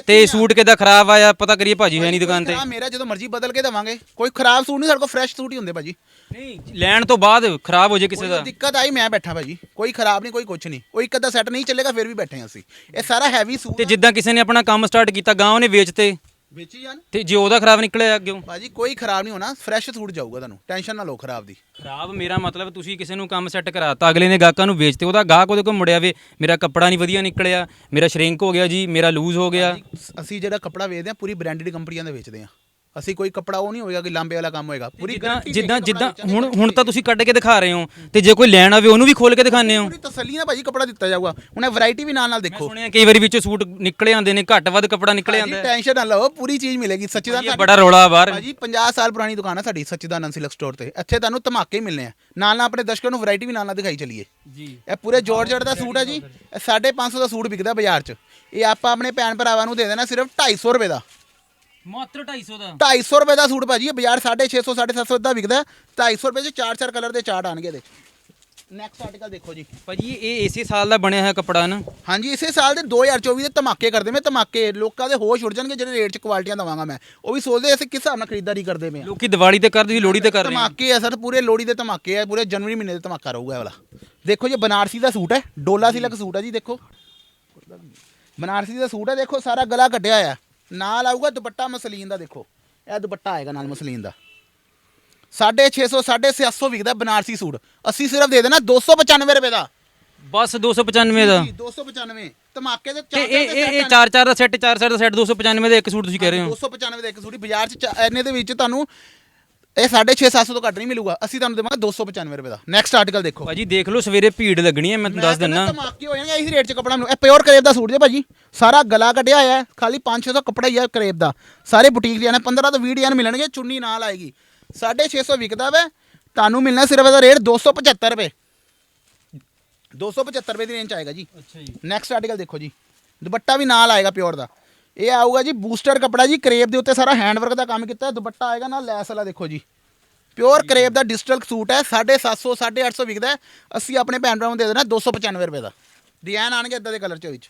ਤੇ ਸੂਟ ਕਿਦਾ ਖਰਾਬ ਆਇਆ ਪਤਾ ਕਰੀਏ ਭਾਜੀ ਹੈ ਨਹੀਂ ਦੁਕਾਨ ਤੇ। ਆ ਮੇਰਾ ਜਦੋਂ ਮਰਜ਼ੀ ਬਦਲ ਕੇ ਦੇਵਾਂਗੇ। ਕੋਈ ਖਰਾਬ ਸੂਟ ਨਹੀਂ ਸਾਡੇ ਕੋਲ ਫਰੈਸ਼ ਸੂਟ ਹੀ ਹੁੰਦੇ ਭਾਜੀ। ਨਹੀਂ ਲੈਣ ਤੋਂ ਬਾਅਦ ਖਰਾਬ ਹੋ ਜੇ ਕਿਸੇ ਦਾ। ਕੋਈ ਦਿੱਕਤ ਆਈ ਮੈਂ ਬੈਠਾ ਭਾਜੀ। ਕੋਈ ਖਰਾਬ ਨਹੀਂ ਕੋਈ ਕੁਝ ਨਹੀਂ। ਕੋਈ ਇੱਕ ਅੱਧਾ ਸੈੱਟ ਨਹੀਂ ਚੱਲੇਗਾ ਫਿਰ ਵੀ ਬੈਠੇ ਹਾਂ ਅਸੀਂ। ਇਹ ਸਾਰਾ ਹੈਵੀ ਸੂਟ ਤੇ ਜਿੱਦਾਂ ਕਿਸੇ ਨੇ ਆਪਣਾ ਕੰਮ ਸਟਾਰਟ ਕੀਤਾ ਗਾਂ ਉਹਨੇ ਵੇਚਤੇ। ਵੇਚੀ ਜਾਣ। ਤੇ ਜੇ ਉਹਦਾ ਖਰਾਬ ਨਿਕਲਿਆ ਅੱਗਿਓਂ ਭਾਜੀ ਕੋਈ ਖਰਾਬ ਨਹੀਂ ਹੋਣਾ ਫਰੈਸ਼ ਸੂਟ ਜਾਊਗਾ ਤੁਹਾਨੂੰ। ਟੈਨਸ਼ਨ ਨਾ ਲਓ ਖਰਾਬ ਦੀ। ਖਰਾਬ ਮੇਰਾ ਮਤਲਬ ਤੁਸੀਂ ਕਿਸੇ ਨੂੰ ਕੰਮ ਸੈੱਟ ਕਰਾਤਾ ਅਗਲੇ ਨੇ ਗਾਹਕਾਂ ਨੂੰ ਵੇਚਤੇ ਉਹਦਾ ਗਾਹਕ ਉਹਦੇ ਕੋਲ ਮੁੜਿਆ ਵੇ ਮੇਰਾ ਕੱਪੜਾ ਨਹੀਂ ਵਧੀਆ ਨਿਕਲਿਆ ਮੇਰਾ ਸ਼ਰਿੰਕ ਹੋ ਗਿਆ ਜੀ ਮੇਰਾ ਲੂਜ਼ ਹੋ ਗਿਆ। ਅਸੀਂ ਜਿਹੜਾ ਕੱਪੜਾ ਵੇਚਦੇ ਹਾਂ ਪੂਰੀ ਬ੍ਰਾਂਡਡ ਕੰਪਨੀਆਂ ਦਾ ਵੇਚਦੇ ਹਾਂ। ਅਸੀਂ ਕੋਈ ਕੱਪੜਾ ਉਹ ਨਹੀਂ ਹੋਏਗਾ ਕਿ ਲਾਂਬੇ ਵਾਲਾ ਕੰਮ ਹੋਏਗਾ। ਪੂਰੀ ਜਿੱਦਾਂ guarantee ਜਿੱਦਾਂ ਜਿੱਦਾਂ ਹੁਣ ਹੁਣ ਤਾਂ ਤੁਸੀਂ ਕੱਢ ਕੇ ਦਿਖਾ ਰਹੇ ਹੋ ਤੇ ਜੇ ਕੋਈ ਲੈਣ ਆਵੇ ਉਹਨੂੰ ਵੀ ਖੋਲ ਕੇ ਦਿਖਾਉਂਦੇ ਹੋ। ਪੂਰੀ ਤਸੱਲੀ ਨਾਲ ਭਾਜੀ ਕੱਪੜਾ ਦਿੱਤਾ ਜਾਊਗਾ। ਹੁਣ ਇਹ ਵੈਰਾਈਟੀ ਵੀ ਨਾਲ ਨਾਲ ਦੇਖੋ। ਸੁਣਿਆ ਕਈ ਵਾਰੀ ਵਿੱਚੋਂ ਸੂਟ ਨਿਕਲੇ ਆਉਂਦੇ ਨੇ ਘੱਟ ਵੱਧ ਕੱਪੜਾ ਨਿਕਲੇ ਆਉਂਦਾ ਹੈ। ਟੈਨਸ਼ਨ ਨਾ ਲਓ ਪੂਰੀ ਚੀਜ਼ ਮਿਲੇਗੀ। ਸੱਚੀ ਦਾ ਇਹ ਬੜਾ ਰੌਲਾ ਬਾਹਰ। ਭਾਜੀ 50 ਸਾਲ ਪੁਰਾਣੀ ਦੁਕਾਨ ਹੈ ਸਾਡੀ ਸੱਚਿਦਾਨੰਦ ਸਿਲਕ ਸਟੋਰ ਤੇ। ਇੱਥੇ ਤੁਹਾਨੂੰ ਧਮਾਕੇ ਮਿਲਨੇ ਆ। ਨਾਲ ਨਾਲ ਆਪਣੇ ਦਰਸ਼ਕਾਂ ਨੂੰ ਵੈਰਾਈਟੀ ਵੀ ਨਾਲ ਨਾਲ ਦਿਖਾਈ ਚੱਲੀਏ। ਜੀ। ਇਹ ਪੂਰੇ ਜਾਰਜਟ ਦਾ ਸੂਟ ਹੈ ਜੀ। ਇਹ 550 ਦਾ ਸੂਟ ਵਿਕਦਾ ਬਾਜ਼ਾਰ 'ਚ। ਇਹ ਆਪਾਂ ਆਪਣੇ ਭੈਣ ਭਰਾਵਾਂ ਨੂੰ ਦੇ ਦੇਣਾ ਸਿਰਫ 250 ਰੁਪਏ ਦਾ। ਮਾਤਰ 250 ਦਾ। 250 ਰੁਪਏ ਦਾ ਸੂਟ ਭਾਜੀ ਇਹ ਬਾਜ਼ਾਰ 650 750 ਦਾ ਵਿਕਦਾ। 250 ਰੁਪਏ 'ਚ ਚਾਰ ਚਾਰ ਕਲਰ ਦੇ ਚਾਰਟ ਆਣਗੇ ਇਹਦੇ। ਨੈਕਸਟ ਆਰਟੀਕਲ ਦੇਖੋ ਜੀ। ਭਾਜੀ ਇਹ ਇਸੇ ਸਾਲ ਦਾ ਬਣਿਆ ਹੋਇਆ ਕੱਪੜਾ ਨਾ। ਹਾਂਜੀ ਇਸੇ ਸਾਲ ਦੇ 2024 ਦੇ ਧਮਾਕੇ ਕਰਦੇ ਮੈਂ ਧਮਾਕੇ। ਲੋਕਾਂ ਦੇ ਹੋਸ਼ ਉੜ ਜਾਣਗੇ ਜਿਹੜੇ ਰੇਟ 'ਚ ਕੁਆਲਿਟੀਆਂ ਦਵਾਂਗਾ ਮੈਂ। ਉਹ ਵੀ ਸੋਚਦੇ ਅਸੀਂ ਕਿਸ ਹਿਸਾਬ ਨਾਲ ਖਰੀਦਦਾਰੀ ਕਰਦੇ ਪਏ ਹਾਂ ਲੋਕੀ ਦੀਵਾਲੀ ਤੇ ਕਰਦੇ ਸੀ ਲੋਹੜੀ ਤੇ ਕਰ ਰਹੇ ਆ ਧਮਾਕੇ ਆ ਸਰ ਪੂਰੇ ਲੋਹੜੀ ਦੇ ਧਮਾਕੇ ਆ ਪੂਰੇ ਜਨਵਰੀ ਮਹੀਨੇ ਦੇ ਧਮਾਕਾ ਰਹੂਗਾ ਇਹ ਵਾਲਾ। ਦੇਖੋ ਜੀ ਬਨਾਰਸੀ ਦਾ ਸੂਟ ਹੈ ਡੋਲਾ ਸਿਲਕ ਸੂਟ ਹੈ ਜੀ ਦੇਖੋ। ਬਨਾਰਸੀ ਦਾ ਸੂਟ ਹੈ ਦੇਖੋ ਸਾਰਾ ਗਲਾ ਕੱਢਿਆ ਹੋਇਆ। ਨਾਲ ਆਊਗਾ ਦੁਪੱਟਾ ਮਸਲੀਨ ਦਾ ਦੇਖੋ। ਇਹ ਦੁਪੱਟਾ ਆਏਗਾ ਨਾਲ ਮਸਲੀਨ ਦਾ। 650 750 ਵਿਕਦਾ ਬਨਾਰਸੀ ਸੂਟ। ਅਸੀਂ ਸਿਰਫ ਦੇ ਦੇਣਾ 295 ਰੁਪਏ ਦਾ। ਬਸ 295 ਦਾ। ਜੀ 295 ਧਮਾਕੇ ਦੇ ਚਾਰ ਇਹ ਇਹ ਇਹ ਚਾਰ ਚਾਰ ਦਾ ਸੈੱਟ ਚਾਰ ਸੈੱਟ ਦਾ ਸੈੱਟ 295 ਦਾ ਇੱਕ ਸੂਟ ਤੁਸੀਂ ਕਹਿ ਰਹੇ ਹੋ। 295 ਦਾ ਇੱਕ ਸੂਟ। ਬਾਜ਼ਾਰ ਚਾ- ਇੰਨੇ ਦੇ ਵਿੱਚ ਤੁਹਾਨੂੰ ਇਹ 650 700 ਤੋਂ ਘੱਟ ਨਹੀਂ ਮਿਲੂਗਾ। ਅਸੀਂ ਤੁਹਾਨੂੰ ਦੇਵਾਂਗੇ 295 ਰੁਪਏ ਦਾ। ਨੈਕਸਟ ਆਰਟੀਕਲ ਦੇਖੋ। ਭਾਜੀ ਦੇਖ ਲਓ ਸਵੇਰੇ ਭੀੜ ਲੱਗਣੀ ਹੈ ਮੈਂ ਤੁਹਾਨੂੰ ਦੱਸ ਦਿੰਨਾ। ਧਮਾਕੇ ਹੋ ਜਾਣਗੇ ਇਸੇ ਰੇਟ 'ਚ ਕਪੜਾ ਮਿਲੂ। ਇਹ ਪਿਓਰ ਕਰੇਬ ਦਾ ਸੂਟ ਜੇ ਭਾਜੀ ਸਾਰਾ ਗਲਾ ਕੱਢਿਆ ਹੋਇਆ ਖਾਲੀ 5-600 ਕਪੜਾ ਹੀ ਹੈ ਕਰੇਬ ਦਾ। ਸਾਰੇ ਬੁਟੀਕ ਨੇ 15 ਤੋਂ 20 ਡਿਜ਼ਾਈਨ ਮਿਲਣਗੇ ਚੁੰਨੀ ਨਾਲ ਆਏਗੀ। 650 ਵਿਕਦਾ ਵੇ ਤੁਹਾਨੂੰ ਮਿਲਣਾ ਸਿਰਫ ਇਹਦਾ ਰੇਟ 275 ਰੁਪਏ। 275 ਰੁਪਏ ਦੀ ਰੇਂਜ 'ਚ ਆਏਗਾ ਜੀ। ਅੱਛਾ ਜੀ। ਨੈਕਸਟ ਆਰਟੀਕਲ ਦੇਖੋ ਜੀ। ਦੁਪੱਟਾ ਵੀ ਨਾਲ ਆਏਗਾ ਪਿਓਰ ਦਾ। ਇਹ ਆਊਗਾ ਜੀ ਬੂਸਟਰ ਕਪੜਾ ਜੀ ਕਰੇਬ ਦੇ ਉੱਤੇ ਸਾਰਾ ਹੈਂਡ ਵਰਕ ਦਾ ਕੰਮ ਕੀਤਾ ਹੈ। ਦੁਪੱਟਾ ਆਏਗਾ ਨਾਲ ਲੈਸ ਵਾਲਾ ਦੇਖੋ ਜੀ। ਪਿਓਰ ਕਰੇਬ ਦਾ ਡਿਜੀਟਲ ਸੂਟ ਹੈ 750 850 ਵਿਕਦਾ। ਅਸੀਂ ਆਪਣੇ ਭੈਣ ਭਰਾਵਾਂ ਨੂੰ ਦੇ ਦੇਣਾ 295 ਰੁਪਏ ਦਾ। ਡਿਜ਼ਾਈਨ ਆਣਗੇ ਇਦਾਂ ਦੇ ਕਲਰ ਚ ਵਿੱਚ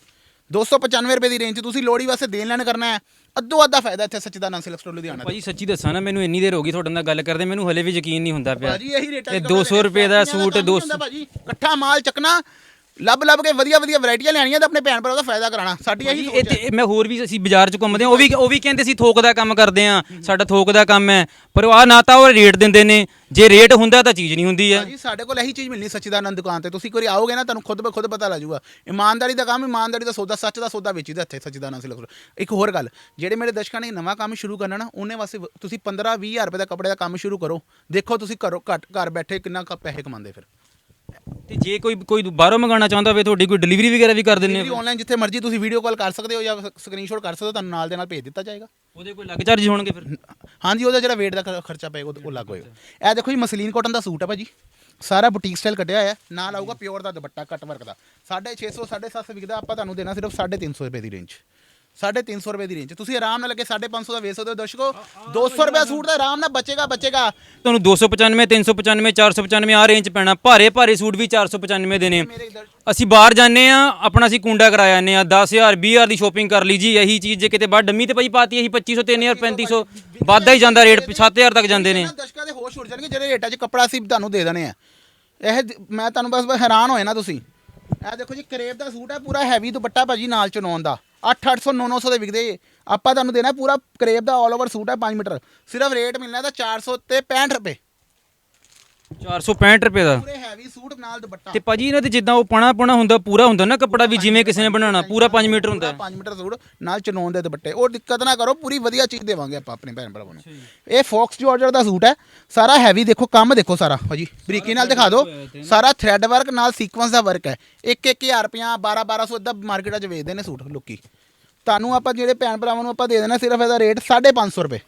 295 ਰੁਪਏ ਦੀ ਰੇਂਜ 'ਚ ਤੁਸੀਂ ਲੋੜੀ ਵਾਸਤੇ ਦੇਣ ਲੈਣ ਕਰਨਾ ਹੈ ਅੱਧੋ ਅੱਧਾ ਫਾਇਦਾ ਇੱਥੇ ਸੱਚੀਦਾਨੰਦ ਸਿਲਕ ਸਟੋਰ ਲੁਧਿਆਣਾ ਭਾਜੀ ਸੱਚੀ ਦੱਸਾਂ ਨਾ ਮੈਨੂੰ ਇੰਨੀ ਦੇਰ ਹੋ ਗਈ ਤੁਹਾਡੇ ਨਾਲ ਗੱਲ ਕਰਦੇ ਮੈਨੂੰ ਹਲੇ ਵੀ ਯਕੀਨ ਨਹੀਂ ਹੁੰਦਾ ਪਿਆ। ਭਾਜੀ ਇਹੀ ਰੇਟਾਂ ਤੇ 'ਚ ਕੱਪੜੇ 200 ਰੁਪਏ ਦਾ ਸੂਟ ਕੰਮ ਨਹੀਂ 200 ਹੁੰਦਾ ਭਾਜੀ। ਇਕੱਠਾ ਮਾਲ ਚੱਕਣਾ ਲੱਭ ਲੱਭ ਕੇ ਵਧੀਆ ਵਧੀਆ ਵੈਰਾਈਟੀਆਂ ਲੈਣੀਆਂ ਤੇ ਆਪਣੇ ਭੈਣ ਭਰਾ ਦਾ ਫਾਇਦਾ ਕਰਾਣਾ ਸਾਡੀ ਇਹੀ ਸੋਚ ਹੈ। ਮੈਂ ਹੋਰ ਵੀ ਅਸੀਂ ਬਾਜ਼ਾਰ 'ਚ ਘੁੰਮਦੇ ਹਾਂ ਉਹ ਵੀ ਉਹ ਵੀ ਕਹਿੰਦੇ ਸੀ ਥੋਕ ਦਾ ਕੰਮ ਕਰਦੇ ਆ ਸਾਡਾ ਥੋਕ ਦਾ ਕੰਮ ਹੈ ਪਰ ਆ ਨਾ ਤਾਂ ਉਹ ਰੇਟ ਦਿੰਦੇ ਨੇ ਜੇ ਰੇਟ ਹੁੰਦਾ ਤਾਂ ਚੀਜ਼ ਨਹੀਂ ਹੁੰਦੀ ਹੈ। ਭਾਜੀ ਸਾਡੇ ਕੋਲ ਇਹੀ ਚੀਜ਼ ਮਿਲਣੀ ਸੱਚੀਦਾਨੰਦ ਦੁਕਾਨ ਤੇ ਤੁਸੀਂ ਵਾਰੀ ਆਓਗੇ ਨਾ ਤੁਹਾਨੂੰ ਖੁਦ ਬ ਖੁਦ ਪਤਾ ਲੱਗ ਜਾਊਗਾ। ਇਮਾਨਦਾਰੀ ਦਾ ਕੰਮ ਇਮਾਨਦਾਰੀ ਦਾ ਸੌਦਾ ਸੱਚ ਦਾ ਸੌਦਾ ਵੇਚੀਦਾ ਇੱਥੇ ਸੱਚੀਦਾਨੰਦ ਸਿਲਕ ਇੱਕ ਹੋਰ ਗੱਲ ਜਿਹੜੇ ਮੇਰੇ ਦਰਸ਼ਕਾਂ ਨੇ ਨਵਾਂ ਕੰਮ ਸ਼ੁਰੂ ਕਰਨਾ ਨਾ ਉਹਨੇ ਵਾਸਤੇ ਤੁਸੀਂ 15 20 ਹਜ਼ਾਰ ਰੁਪਏ ਦਾ ਕੱਪੜੇ ਦਾ ਕੰਮ ਸ਼ੁਰੂ ਕਰੋ ਦੇਖੋ ਤੁਸੀਂ ਘਰੋਂ ਘੱਟ ਘਰ ਬੈਠੇ ਕਿੰਨਾ ਕੁ ਪੈਸੇ ਕਮਾਉਂਦੇ ਫਿਰ। ਤੇ ਜੇ ਕੋਈ ਕੋਈ ਬਾਹਰੋਂ ਮੰਗਾਉਣਾ ਚਾਹੁੰਦਾ ਹੋਵੇ ਤੁਹਾਡੀ ਕੋਈ ਡਿਲੀਵਰੀ ਵਗੈਰਾ ਵੀ ਕਰ ਦਿੰਦੇ ਹੋ? ਆਨਲਾਈਨ ਜਿੱਥੇ ਮਰਜ਼ੀ ਤੁਸੀਂ ਵੀਡੀਓ ਕਾਲ ਕਰ ਸਕਦੇ ਹੋ ਜਾਂ ਸਕਰੀਨਸ਼ਾਟ ਕਰ ਸਕਦੇ ਹੋ ਤੁਹਾਨੂੰ ਨਾਲ ਦੇ ਨਾਲ ਭੇਜ ਦਿੱਤਾ ਜਾਏਗਾ। ਉਹਦੇ ਕੋਈ ਲੱਗ ਚਾਰਜ ਹੋਣਗੇ ਫਿਰ? ਹਾਂਜੀ ਉਹਦਾ ਜਿਹੜਾ weight ਦਾ ਖ- ਖਰਚਾ ਪਏਗਾ ਉਹ ਉਹ ਲੱਗ ਹੋਏਗਾ। ਇਹ ਦੇਖੋ ਜੀ ਮਸਲੀਨ ਕਾਟਨ ਦਾ ਸੂਟ ਹੈ ਭਾਜੀ। ਸਾਰਾ ਬੁਟੀਕ ਸਟਾਈਲ ਕੱਢਿਆ ਹੋਇਆ ਹੈ। ਨਾਲ ਆਊਗਾ ਪਿਓਰ ਦਾ ਦੁਪੱਟਾ ਕੱਟ ਵਰਕ ਦਾ। 650 750 ਵਿਕਦਾ ਆਪਾਂ ਤੁਹਾਨੂੰ ਦੇਣਾ ਸਿਰਫ 350 ਰੁਪਏ ਦੀ ਰੇਂਜ 350 ਰੁਪਏ ਦੀ ਰੇਂਜ ਤੁਸੀਂ ਆਰਾਮ ਨਾਲ ਲੱਗੇ 550 ਦਾ ਵੇਚ ਸਕਦੇ ਹੋ ਦਰਸ਼ਕੋ। 200 ਰੁਪਏ ਸੂਟ ਦਾ ਆਰਾਮ ਨਾਲ ਬਚੇਗਾ ਬਚੇਗਾ। ਤੁਹਾਨੂੰ 295 395 495 ਆ ਰੇਂਜ ਪੈਣਾ। ਭਾਰੇ ਭਾਰੇ ਸੂਟ ਵੀ 495 ਦੇ ਨੇ। ਅਸੀਂ ਬਾਹਰ ਜਾਂਦੇ ਆ ਆਪਣਾ ਅਸੀਂ ਕੁੰਡਾ ਕਰਾ ਜਾਂਦੇ ਆ 10000 20000 ਦੀ ਸ਼ੋਪਿੰਗ ਕਰ ਲਈ ਜੀ। ਇਹੀ ਚੀਜ਼ ਜੇ ਕਿਤੇ ਬਾਹਰ ਡੰਮੀ ਤੇ ਭਾਈ ਪਾਤੀ ਇਹੀ 2500 3000 3500 ਵੱਧਦਾ ਹੀ ਜਾਂਦਾ ਰੇਟ 7000 ਤੱਕ ਜਾਂਦੇ ਨੇ। ਦਰਸ਼ਕਾਂ ਦੇ ਹੋਸ਼ ਉੱਡ ਜਾਣਗੇ ਜਿਹੜੇ ਰੇਟਾਂ 'ਚ ਕੱਪੜਾ ਅਸੀਂ ਤੁਹਾਨੂੰ ਦੇ ਦੇਣੇ ਆ। ਇਹ ਮੈਂ ਤੁਹਾਨੂੰ ਬਸ ਬਸ ਹੈਰਾਨ ਹੋਏ ਨਾ ਤੁਸੀਂ। ਇਹ ਦੇਖੋ ਜੀ ਕਰੇਬ ਦਾ ਸੂਟ ਹੈ ਪੂਰਾ ਹੈਵੀ ਦੁਪੱਟਾ ਭਾਜੀ ਨਾਲ ਚਨੌਨ ਦਾ। 8 800 900 ਦੇ ਵਿਕਦੇ ਜੇ। ਆਪਾਂ ਤੁਹਾਨੂੰ ਦੇਣਾ ਪੂਰਾ ਕਰੇਬ ਦਾ ਆਲ ਓਵਰ ਸੂਟ ਹੈ 5 ਮੀਟਰ। ਸਿਰਫ ਰੇਟ ਮਿਲਣਾ ਤਾਂ 400 ਤੇ 65 ਰੁਪਏ। 465 ਰੁਪਏ ਦਾ। ਪੂਰੇ ਹੈਵੀ ਸੂਟ ਨਾਲ ਦੁਪੱਟਾ। ਤੇ ਭਾਜੀ ਇਹਨਾਂ ਤੇ ਜਿੱਦਾਂ ਉਹ ਪਣਾ ਪਣਾ ਹੁੰਦਾ ਪੂਰਾ ਹੁੰਦਾ ਨਾ ਕੱਪੜਾ ਵੀ ਜਿਵੇਂ ਕਿਸੇ ਨੇ ਬਣਾਉਣਾ ਪੂਰਾ 5 ਮੀਟਰ ਹੁੰਦਾ। 5 ਮੀਟਰ ਸੂਟ ਨਾਲ ਚਨੌਨ ਦੇ ਦੁਪੱਟੇ। ਉਹ ਦਿੱਕਤ ਨਾ ਕਰੋ ਪੂਰੀ ਵਧੀਆ ਚੀਜ਼ ਦੇਵਾਂਗੇ ਆਪਾਂ ਆਪਣੇ ਭੈਣ ਭਰਾਵਾਂ ਨੂੰ। ਇਹ ਫੌਕਸ ਜਾਰਜਰ ਦਾ ਸੂਟ ਹੈ। ਸਾਰਾ ਹੈਵੀ ਦੇਖੋ ਕੰਮ ਦੇਖੋ ਸਾਰਾ। ਭਾਜੀ ਬਰੀਕੀ ਨਾਲ ਦਿਖਾ ਦਿਓ। ਸਾਰਾ ਥ੍ਰੈਡ ਵਰਕ ਨਾਲ ਸੀਕੁਐਂਸ ਦਾ ਵਰਕ ਹੈ। 1 1000 ਰੁਪਿਆ 12 1200 ਇਦਾਂ ਮਾਰਕੀਟਾਂ 'ਚ ਵੇਚਦੇ ਨੇ ਸੂਟ ਲੋਕੀ। ਤੁਹਾਨੂੰ ਆਪਾਂ ਜਿਹੜੇ ਭੈਣ ਭਰਾਵਾਂ ਨੂੰ ਆਪਾਂ ਦੇ ਦੇਣਾ ਸਿਰਫ ਇਹਦਾ ਰੇਟ 550 ਰੁਪਏ।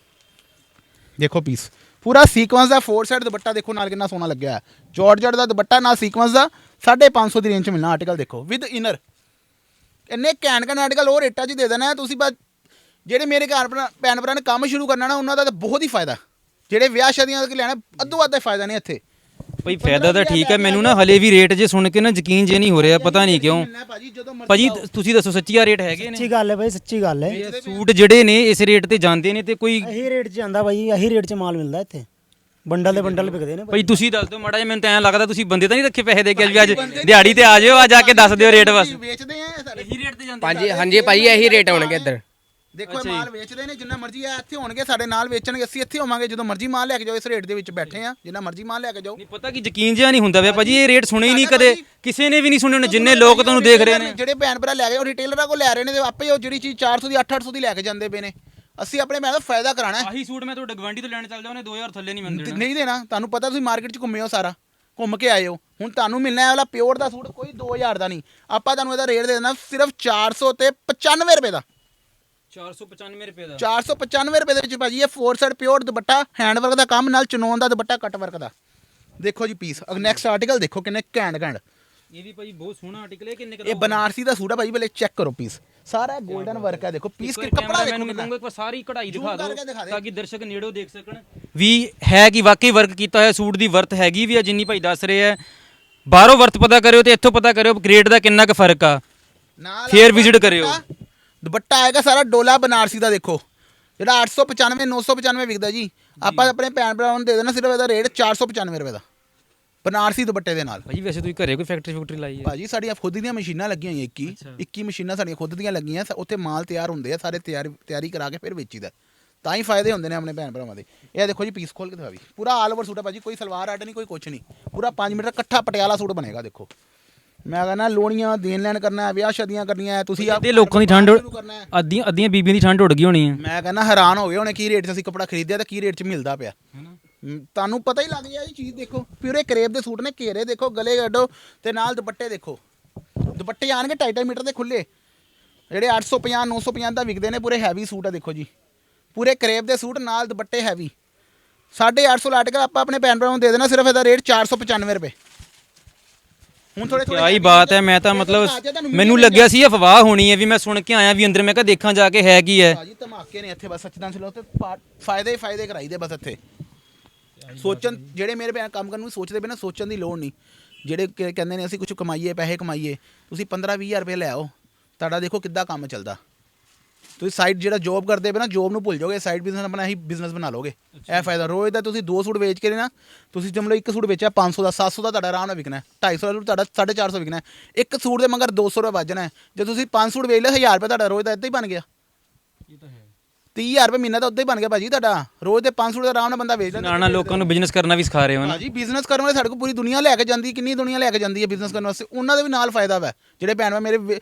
ਦੇਖੋ ਪੀਸ ਪੂਰਾ ਸੀਕੁਐਂਸ ਦਾ ਫੋਰ ਸਾਈਡ ਦੁਪੱਟਾ ਦੇਖੋ ਨਾਲ ਕਿੰਨਾ ਸੋਹਣਾ ਲੱਗਿਆ ਹੈ। ਜਾਰਜਟ ਦਾ ਦੁਪੱਟਾ, ਨਾਲ ਸੀਕੁਐਂਸ ਦਾ 550 ਦੀ ਰੇਂਜ 'ਚ ਮਿਲਣਾ ਆਰਟੀਕਲ ਦੇਖੋ ਵਿਦ ਇਨਰ ਇੰਨੇ ਘੈਂਟ ਘੈਂਟ ਆਰਟੀਕਲ ਉਹ ਰੇਟਾਂ 'ਚ ਦੇ ਦੇਣਾ ਤੁਸੀਂ ਬਸ ਜਿਹੜੇ ਮੇਰੇ ਘਰ ਭਰਾ- ਭੈਣ ਭਰਾ ਨੇ ਕੰਮ ਸ਼ੁਰੂ ਕਰਨਾ ਨਾ, ਉਹਨਾਂ ਦਾ ਤਾਂ ਬਹੁਤ ਹੀ ਫਾਇਦਾ। ਜਿਹੜੇ ਵਿਆਹ ਸ਼ਾਦੀਆਂ ਦਾ ਲੈਣਾ ਅੱਧੋ ਅੱਧ ਦਾ ਫਾਇਦਾ ਨਹੀਂ ਇੱਥੇ। ਭਾਈ ਫਾਇਦਾ ਤਾਂ ਠੀਕ ਹੈ ਮੈਨੂੰ ਨਾ ਹਲੇ ਵੀ ਰੇਟ ਜੇ ਸੁਣ ਕੇ ਨਾ ਯਕੀਨ ਜੇ ਨਹੀਂ ਹੋ ਰਿਹਾ ਪਤਾ ਨਹੀਂ ਕਿਉਂ। ਭਾਜੀ ਜਦੋਂ ਤੁਸੀਂ ਦੱਸੋ ਸੱਚੀ ਆ ਰੇਟ ਹੈਗੇ ਨੇ? ਸੱਚੀ ਗੱਲ ਹੈ ਭਾਈ ਸੱਚੀ ਗੱਲ ਹੈ। ਇਹ ਸੂਟ ਜਿਹੜੇ ਨੇ ਇਸ ਰੇਟ ਤੇ ਜਾਂਦੇ ਨੇ ਤੇ ਕੋਈ ਇਹੀ ਰੇਟ 'ਚ ਆਂਦਾ ਭਾਈ ਇਹੀ ਰੇਟ 'ਚ ਮਾਲ ਮਿਲਦਾ ਇੱਥੇ। ਬੰਡਲ ਦੇ ਬੰਡਲ ਵਿਕਦੇ ਨੇ ਭਾਈ ਤੁਸੀਂ ਦੱਸ ਦਿਓ ਮਾੜਾ ਜਿਹਾ ਮੈਨੂੰ ਤਾਂ ਐਂ ਲੱਗਦਾ ਤੁਸੀਂ ਬੰਦੇ ਤਾਂ ਨਹੀਂ ਰੱਖੇ ਪੈਸੇ ਦੇ ਕੇ ਵੀ ਅੱਜ ਦਿਹਾੜੀ ਤੇ ਆ ਜਿਓ ਆ ਜਾ ਕੇ ਦੱਸ ਦਿਓ ਰੇਟ ਬਸ। ਵੇਚਦੇ ਆ ਸਾਡੇ ਇਹੀ ਰੇਟ ਤੇ ਜਾਂਦੇ ਹਾਂਜੀ ਹਾਂਜੀ ਭਾਈ ਇਹੀ ਰੇਟ ਹੋਣਗੇ ਇੱਧਰ। ਦੇਖੋ ਇਹ ਮਾਲ ਵੇਚਦੇ ਨੇ ਜਿੰਨਾ ਮਰਜ਼ੀ ਆ ਇੱਥੇ ਹੋਣਗੇ ਸਾਡੇ ਨਾਲ ਵੇਚਣਗੇ ਅਸੀਂ ਇੱਥੇ ਹੋਵਾਂਗੇ ਜਦੋਂ ਮਰਜ਼ੀ ਮਾਲ ਲੈ ਕੇ ਜਾਓ ਇਸ ਰੇਟ ਦੇ ਵਿੱਚ ਬੈਠੇ ਆ ਜਿੰਨਾ ਮਰਜ਼ੀ ਮਾਲ ਲੈ ਕੇ ਜਾਓ। ਨਹੀਂ ਪਤਾ ਕਿ ਯਕੀਨ ਜਿਹਾ ਨਹੀਂ ਹੁੰਦਾ ਪਿਆ ਭਾਜੀ ਇਹ ਰੇਟ ਸੁਣੇ ਹੀ ਨਹੀਂ ਕਦੇ ਕਿਸੇ ਨੇ ਵੀ ਨਹੀਂ ਸੁਣੇ ਹੋਣੇ ਜਿੰਨੇ ਲੋਕ ਤੁਹਾਨੂੰ ਦੇਖ ਰਹੇ ਨੇ। ਜਿਹੜੇ ਭੈਣ ਭਰਾ ਲੈ ਗਏ ਉਹ ਰਿਟੇਲਰਾਂ ਕੋਲ ਲੈ ਰਹੇ ਨੇ ਤੇ ਆਪੇ ਉਹ ਜਿਹੜੀ ਚੀਜ਼ 400 ਦੀ 800 ਦੀ ਲੈ ਕੇ ਜਾਂਦੇ ਪਏ ਨੇ। ਅਸੀਂ ਆਪਣੇ ਮੈਂ ਤਾਂ ਫਾਇਦਾ ਕਰਾਣਾ ਹੈ। ਆਹੀ ਸੂਟ ਮੈਂ ਤੁਹਾਡੇ ਗਵਾਂਢੀ ਤੋਂ ਲੈਣ ਚੱਲ ਜਾਵਾਂ ਉਹਨੇ 2000 ਥੱਲੇ ਨਹੀਂ ਮੈਨੂੰ ਦੇਣਾ। ਨਹੀਂ ਦੇਣਾ ਤੁਹਾਨੂੰ ਪਤਾ ਤੁਸੀਂ ਮਾਰਕੀਟ 'ਚ ਘੁੰਮੇ ਹੋ ਸਾਰਾ ਘੁੰਮ ਕੇ ਆਏ ਹੋ। ਹੁਣ ਤੁਹਾਨੂੰ ਮਿਲਣਾ ਹੈ ਵਾਲਾ ਪਿਓਰ ਦਾ ਸੂਟ ਕੋਈ 2000 ਦਾ ਨਹੀਂ। ਆਪਾਂ ਤੁਹਾਨੂੰ ਇਹਦਾ ਰੇਟ ਦੇ ਦੇਣਾ ਸਿਰਫ 400 ਤੇ 95 ਰੁਪਏ ਦਾ। 495 ਰੁਪਏ ਦਾ। 495 ਰੁਪਏ ਦੇ ਵਿੱਚ ਭਾਜੀ ਇਹ four side pure dupatta hand work ਦਾ ਕੰਮ ਨਾਲ ਚਨੋਨ ਦਾ ਦੁਪੱਟਾ ਕੱਟ ਵਰਕ ਦਾ। ਦੇਖੋ ਜੀ ਪੀਸ ਨੈਕਸਟ ਆਰਟੀਕਲ ਦੇਖੋ ਕਿੰਨੇ ਘੈਂਟ ਘੈਂਟ। ਇਹ ਵੀ ਭਾਈ ਬਹੁਤ ਸੋਹਣਾ ਆਰਟੀਕਲ ਹੈ ਕਿੰਨੇ ਇਹ ਬਨਾਰਸੀ ਦਾ ਸੂਟ ਹੈ ਭਾਜੀ ਪਹਿਲੇ ਚੈੱਕ ਕਰੋ ਪੀਸ ਸਾਰਾ 골ਡਨ ਵਰਕ ਹੈ। ਦੇਖੋ ਪੀਸ ਕਿ ਕੱਪੜਾ ਦੇਖੋ ਕਿੰਨਾ। ਕਹੂੰਗਾ ਇੱਕ ਵਾਰ ਸਾਰੀ ਕਢਾਈ ਦਿਖਾ ਦਿਓ ਦੇ। ਤਾਂ ਕਿ ਦਰਸ਼ਕ ਨੇੜੋਂ ਦੇਖ ਸਕਣ। ਵੀ ਹੈ ਕਿ ਵਾਕਈ ਵਰਕ ਕੀਤਾ ਹੋਇਆ ਸੂਟ ਦੀ ਵਰਤ ਹੈਗੀ ਵੀ ਆ ਜਿੰਨੀ ਭਾਈ ਦੱਸ ਰਹੇ ਆ ਬਾਹਰੋਂ ਵਰਤ ਪਤਾ ਕਰਿਓ ਤੇ ਇੱਥੋਂ ਪਤਾ ਕਰਿਓ ਗ੍ਰੇਡ ਦਾ ਕਿੰਨਾ ਕੁ ਫ਼ਰਕ ਆ। ਫੇਰ visit ਕਰਿਓ। ਦੁਪੱਟਾ- ਆਏਗਾ ਸਾਰਾ ਡੋਲਾ ਬਨਾਰਸੀ ਦਾ ਦੇਖੋ। ਜਿਹੜਾ 895 995 ਵਿਕਦਾ ਜੀ। ਆਪਾਂ ਆਪਣੇ ਭੈਣ ਭਰਾਵਾਂ ਨੂੰ ਦੇ ਦੇਣਾ ਸਿਰਫ ਇਹਦਾ ਰੇਟ 495 ਰੁਪਏ ਦਾ। ਬਨਾਰਸੀ ਦੁਪੱਟੇ ਦੇ ਨਾਲ। ਭਾਜੀ ਵੈਸੇ ਤੁਸੀਂ ਘਰੇ ਕੋਈ ਫੈਕਟਰੀ ਫੈਕਟਰੀ ਲਾਈ ਹੈ? ਭਾਜੀ ਸਾਡੀਆਂ ਖੁਦ ਦੀਆਂ ਮਸ਼ੀਨਾਂ ਲੱਗੀਆਂ ਹੋਈਆਂ 21 ਅੱਛਾ। 21 ਮਸ਼ੀਨਾਂ ਸਾਡੀਆਂ ਖੁਦ ਦੀਆਂ ਲੱਗੀਆਂ ਉੱਥੇ ਮਾਲ ਤਿਆਰ ਹੁੰਦੇ ਆ ਸਾਰੇ ਤਿਆਰ ਤਿਆਰੀ ਕਰਾ ਕੇ ਫਿਰ ਵੇਚੀਦਾ। ਤਾਂ ਹੀ ਫਾਇਦੇ ਹੁੰਦੇ ਨੇ ਆਪਣੇ ਭੈਣ ਭਰਾਵਾਂ ਦੇ। ਇਹ ਦੇਖੋ ਜੀ ਪੀਸ ਖੋਲ ਕੇ ਦਿਖਾ ਵੀ। ਪੂਰਾ ਆਲ ਓਵਰ ਸੂਟ ਹੈ ਭਾਜੀ ਕੋਈ ਸਲਵਾਰ ਆਰਟ ਨਹੀਂ ਕੋਈ ਕੁਛ ਨਹੀਂ। ਪੂਰਾ 5 ਮੀਟਰ ਇਕੱਠਾ ਪਟਿਆਲਾ ਸੂਟ ਬਣੇਗਾ ਦੇਖੋ। ਮੈਂ ਕਹਿੰਦਾ ਲੋਣੀਆਂ ਦੇਣ ਲੈਣ ਕਰਨਾ ਹੈ ਵਿਆਹ ਸ਼ਾਦੀਆਂ ਕਰਨੀਆਂ ਹੈ ਤੁਸੀਂ ਆਪ ਅੱਧੇ ਲੋਕਾਂ ਦੀ ਠੰਡ ਸ਼ੁਰੂ ਕਰਨਾ ਹੈ। ਅੱਧੀਆਂ ਅੱਧੀਆਂ ਬੀਬੀਆਂ ਦੀ ਠੰਡ ਉੱਡ ਗਈ ਹੋਣੀ ਹੈ। ਮੈਂ ਕਹਿੰਦਾ ਹੈਰਾਨ ਹੋ ਗਏ ਹੋਣੇ ਕੀ ਰੇਟ 'ਚ ਅਸੀਂ ਕੱਪੜਾ ਖਰੀਦਿਆ ਤੇ ਕੀ ਰੇਟ 'ਚ ਮਿਲਦਾ ਪਿਆ। ਹਮ, ਤੁਹਾਨੂੰ ਪਤਾ ਹੀ ਲੱਗ ਗਿਆ ਇਹ ਚੀਜ਼ ਦੇਖੋ। ਪਿਊਰੇ ਕਰੇਬ ਦੇ ਸੂਟ ਨੇ ਘੇਰੇ ਦੇਖੋ ਗਲੇ ਗੱਡੋ ਤੇ ਨਾਲ ਦੁਪੱਟੇ ਦੇਖੋ। ਦੁਪੱਟੇ ਆਣਗੇ 2.5 ਮੀਟਰ ਦੇ ਖੁੱਲੇ ਜਿਹੜੇ 850 950 ਦਾ ਵਿਕਦੇ ਨੇ ਪੂਰੇ ਹੈਵੀ ਸੂਟ ਆ ਦੇਖੋ ਜੀ। ਪੂਰੇ ਕਰੇਬ ਦੇ ਸੂਟ ਨਾਲ ਦੁਪੱਟੇ ਹੈਵੀ 850 ਲਾਟ ਕੇ ਆਪਾਂ ਆਪਣੇ ਭੈਣ ਭਰਾਵਾਂ ਨੂੰ ਦੇ ਦੇਣਾ ਸਿਰਫ ਇਹਦਾ ਰੇਟ 495 ਰੁਪਏ। ਹੁਣ ਥੋੜੇ ਕਿਆ ਹੀ ਬਾਤ ਹੈ ਮੈਂ ਤਾਂ ਮਤਲਬ ਮੈਨੂੰ ਲੱਗਿਆ ਸੀ ਅਫਵਾਹ ਹੋਣੀ ਹੈ ਵੀ ਮੈਂ ਸੁਣ ਕੇ ਆਇਆ ਵੀ ਅੰਦਰ ਮੈਂ ਕਿਹਾ ਦੇਖਾਂ ਜਾ ਕੇ ਹੈ ਕੀ ਹੈ। ਭਾਜੀ ਧਮਾਕੇ ਨੇ ਇੱਥੇ ਬਸ ਸੱਚਦਾਂ ਚਲੋ ਤੇ ਫਾਇਦੇ ਹੀ ਫਾਇਦੇ ਕਰਾਈਦੇ ਬਸ ਇੱਥੇ। ਸੋਚਣ ਜਿਹੜੇ ਮੇਰੇ ਭੈਣ ਕੰਮ ਕਰਨ ਨੂੰ ਸੋਚਦੇ ਪਏ ਨਾ ਸੋਚਣ ਦੀ ਲੋੜ ਨਹੀਂ। ਜਿਹੜੇ ਕਹਿੰਦੇ ਨੇ ਅਸੀਂ ਕੁਝ ਕਮਾਈਏ ਪੈਸੇ ਕਮਾਈਏ ਤੁਸੀਂ 15 20000 ਰੁਪਏ ਲੈ ਆਓ। ਤੁਹਾਡਾ ਦੇਖੋ ਕਿੱਦਾਂ ਕੰਮ ਚੱਲਦਾ। ਤੁਸੀਂ ਸਾਈਡ ਜਿਹੜਾ ਜੌਬ ਕਰਦੇ ਪਏ ਨਾ ਜੌਬ ਨੂੰ ਭੁੱਲ ਜਾਓਗੇ ਸਾਈਡ ਬਿਜ਼ਨਸ ਆਪਣਾ ਹੀ ਬਿਜ਼ਨਸ ਬਣਾ ਲੋਗੇ ਇਹ ਫਾਇਦਾ। ਰੋਜ਼ ਦਾ ਤੁਸੀਂ ਦੋ ਸੂਟ ਵੇਚ ਕੇ ਨਾ ਤੁਸੀਂ ਜਮ ਲਓ ਇੱਕ ਸੂਟ ਵੇਚਿਆ 500 ਦਾ 700 ਦਾ ਤੁਹਾਡਾ ਆਰਾਮ ਨਾਲ ਵਿਕਣਾ ਹੈ। 250 ਦਾ ਸੂਟ ਤੁਹਾਡਾ 450 ਵਿਕਣਾ ਇੱਕ ਸੂਟ ਦੇ ਮਗਰ 200 ਰੁਪਏ ਵੱਜਣਾ ਜੇ ਤੁਸੀਂ 5 ਸੂਟ ਵੇਚ ਲਏ 1000 ਰੁਪਏ ਤੁਹਾਡਾ ਰੋਜ਼ ਦਾ ਇੱਦਾਂ ਹੀ ਬਣ ਗਿਆ। ਇਹ ਤਾਂ ਹੈ। 30000 ਰੁਪਏ ਮਹੀਨਾ ਤਾਂ ਉੱਦਾਂ ਹੀ ਬਣ ਗਿਆ ਭਾਜੀ ਤੁਹਾਡਾ। ਰੋਜ਼ ਦੇ 500 ਦਾ ਆਰਾਮ ਨਾਲ ਬੰਦਾ ਵੇਚ ਲੈਂਦਾ ਨਾਲ ਨਾਲ ਲੋਕਾਂ ਨੂੰ ਬਿਜ਼ਨਸ ਕਰਨਾ ਵੀ ਸਿਖਾ ਰਹੇ ਹੋ ਨਾ। ਭਾਜੀ ਬਿਜ਼ਨਸ ਕਰਨ ਵਾਲੇ ਸਾਡੇ ਕੋਲ ਪੂਰੀ ਦੁਨੀਆ ਲੈ ਕੇ ਜਾਂਦੀ ਕਿੰਨੀ ਦੁਨੀਆ ਲੈ ਕੇ ਜਾਂਦੀ ਹੈ ਬਿਜ਼ਨਸ ਕਰਨ ਵਾਸਤੇ। ਉਹਨਾਂ ਦੇ ਵੀ ਨਾਲ ਫਾਇਦਾ ਵਾ। ਜਿਹੜੇ ਭੈਣ ਭਰਾ ਮੇਰੇ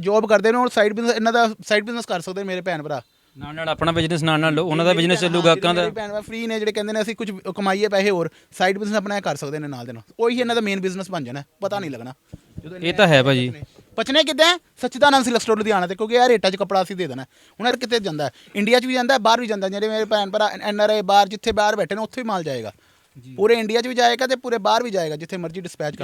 ਜੌਬ ਕਰਦੇ ਨੇ ਉਹ ਸਾਈਡ ਬਿਜ਼ਨਸ ਇਹਨਾਂ ਦਾ ਸਾਈਡ ਬਿਜ਼ਨਸ ਕਰ ਸਕਦੇ ਨੇ ਮੇਰੇ ਭੈਣ ਭਰਾ। ਨਾਲ ਨਾਲ ਆਪਣਾ ਬਿਜ਼ਨਸ ਨਾਲ ਨਾਲ ਉਹਨਾਂ ਦਾ ਬਿਜ਼ਨਸ ਚੱਲੂਗਾ ਅੱਕਾਂ ਦਾ। ਭੈਣ ਭਰਾ ਫ੍ਰੀ ਨੇ ਜਿਹੜੇ ਕਹਿੰਦੇ ਨੇ ਅਸੀਂ ਕੁਝ ਕਮਾਈਏ ਪੈਸੇ ਹੋਰ ਸਾਈਡ ਬਿਜ਼ਨਸ ਆਪਣਾ ਕਰ ਸਕਦੇ ਨੇ ਨਾਲ ਦੇ ਨਾਲ। ਉਹੀ ਇਹਨਾਂ ਦਾ ਮੇਨ ਬਿਜ਼ਨਸ ਬਣ ਜਾਣਾ ਪਤਾ ਨਹੀਂ ਲੱਗਣਾ। ਇਹ ਤਾਂ ਹੈ ਭਾਜੀ। ਪਚਨੇ ਕਿੱਦਾਂ? ਸੱਚਿਦਾਨੰਦ ਸਿਲਕ ਸਟੋਰ ਲੁਧਿਆਣਾ ਤੇ ਕਿਉਂਕਿ ਇਹ ਰੇਟਾਂ 'ਚ ਕਪੜਾ ਅਸੀਂ ਦੇ ਦੇਣਾ। ਹੁਣ ਇਹ ਕਿਤੇ ਜਾਂਦਾ। ਇੰਡੀਆ 'ਚ ਵੀ ਜਾਂਦਾ ਬਾਹਰ ਵੀ ਜਾਂਦਾ। ਜਿਹੜੇ ਮੇਰੇ ਭੈਣ ਭਰਾ ਐਨ ਆਰ ਆਈ ਬਾਹਰ ਜਿੱਥੇ ਬਾਹਰ ਬੈਠੇ ਨੇ ਉੱਥੇ ਵੀ ਮਾਲ ਜਾਏਗਾ ਪੂਰੇ ਇੰਡੀਆ 'ਚ ਵੀ ਜਾਏਗਾ ਤੇ ਪੂਰੇ ਬਾਹਰ ਵੀ ਜਾਏਗਾ ਜਿੱਥੇ ਮਰਜ਼ੀ ਡਿਸਪੈਚ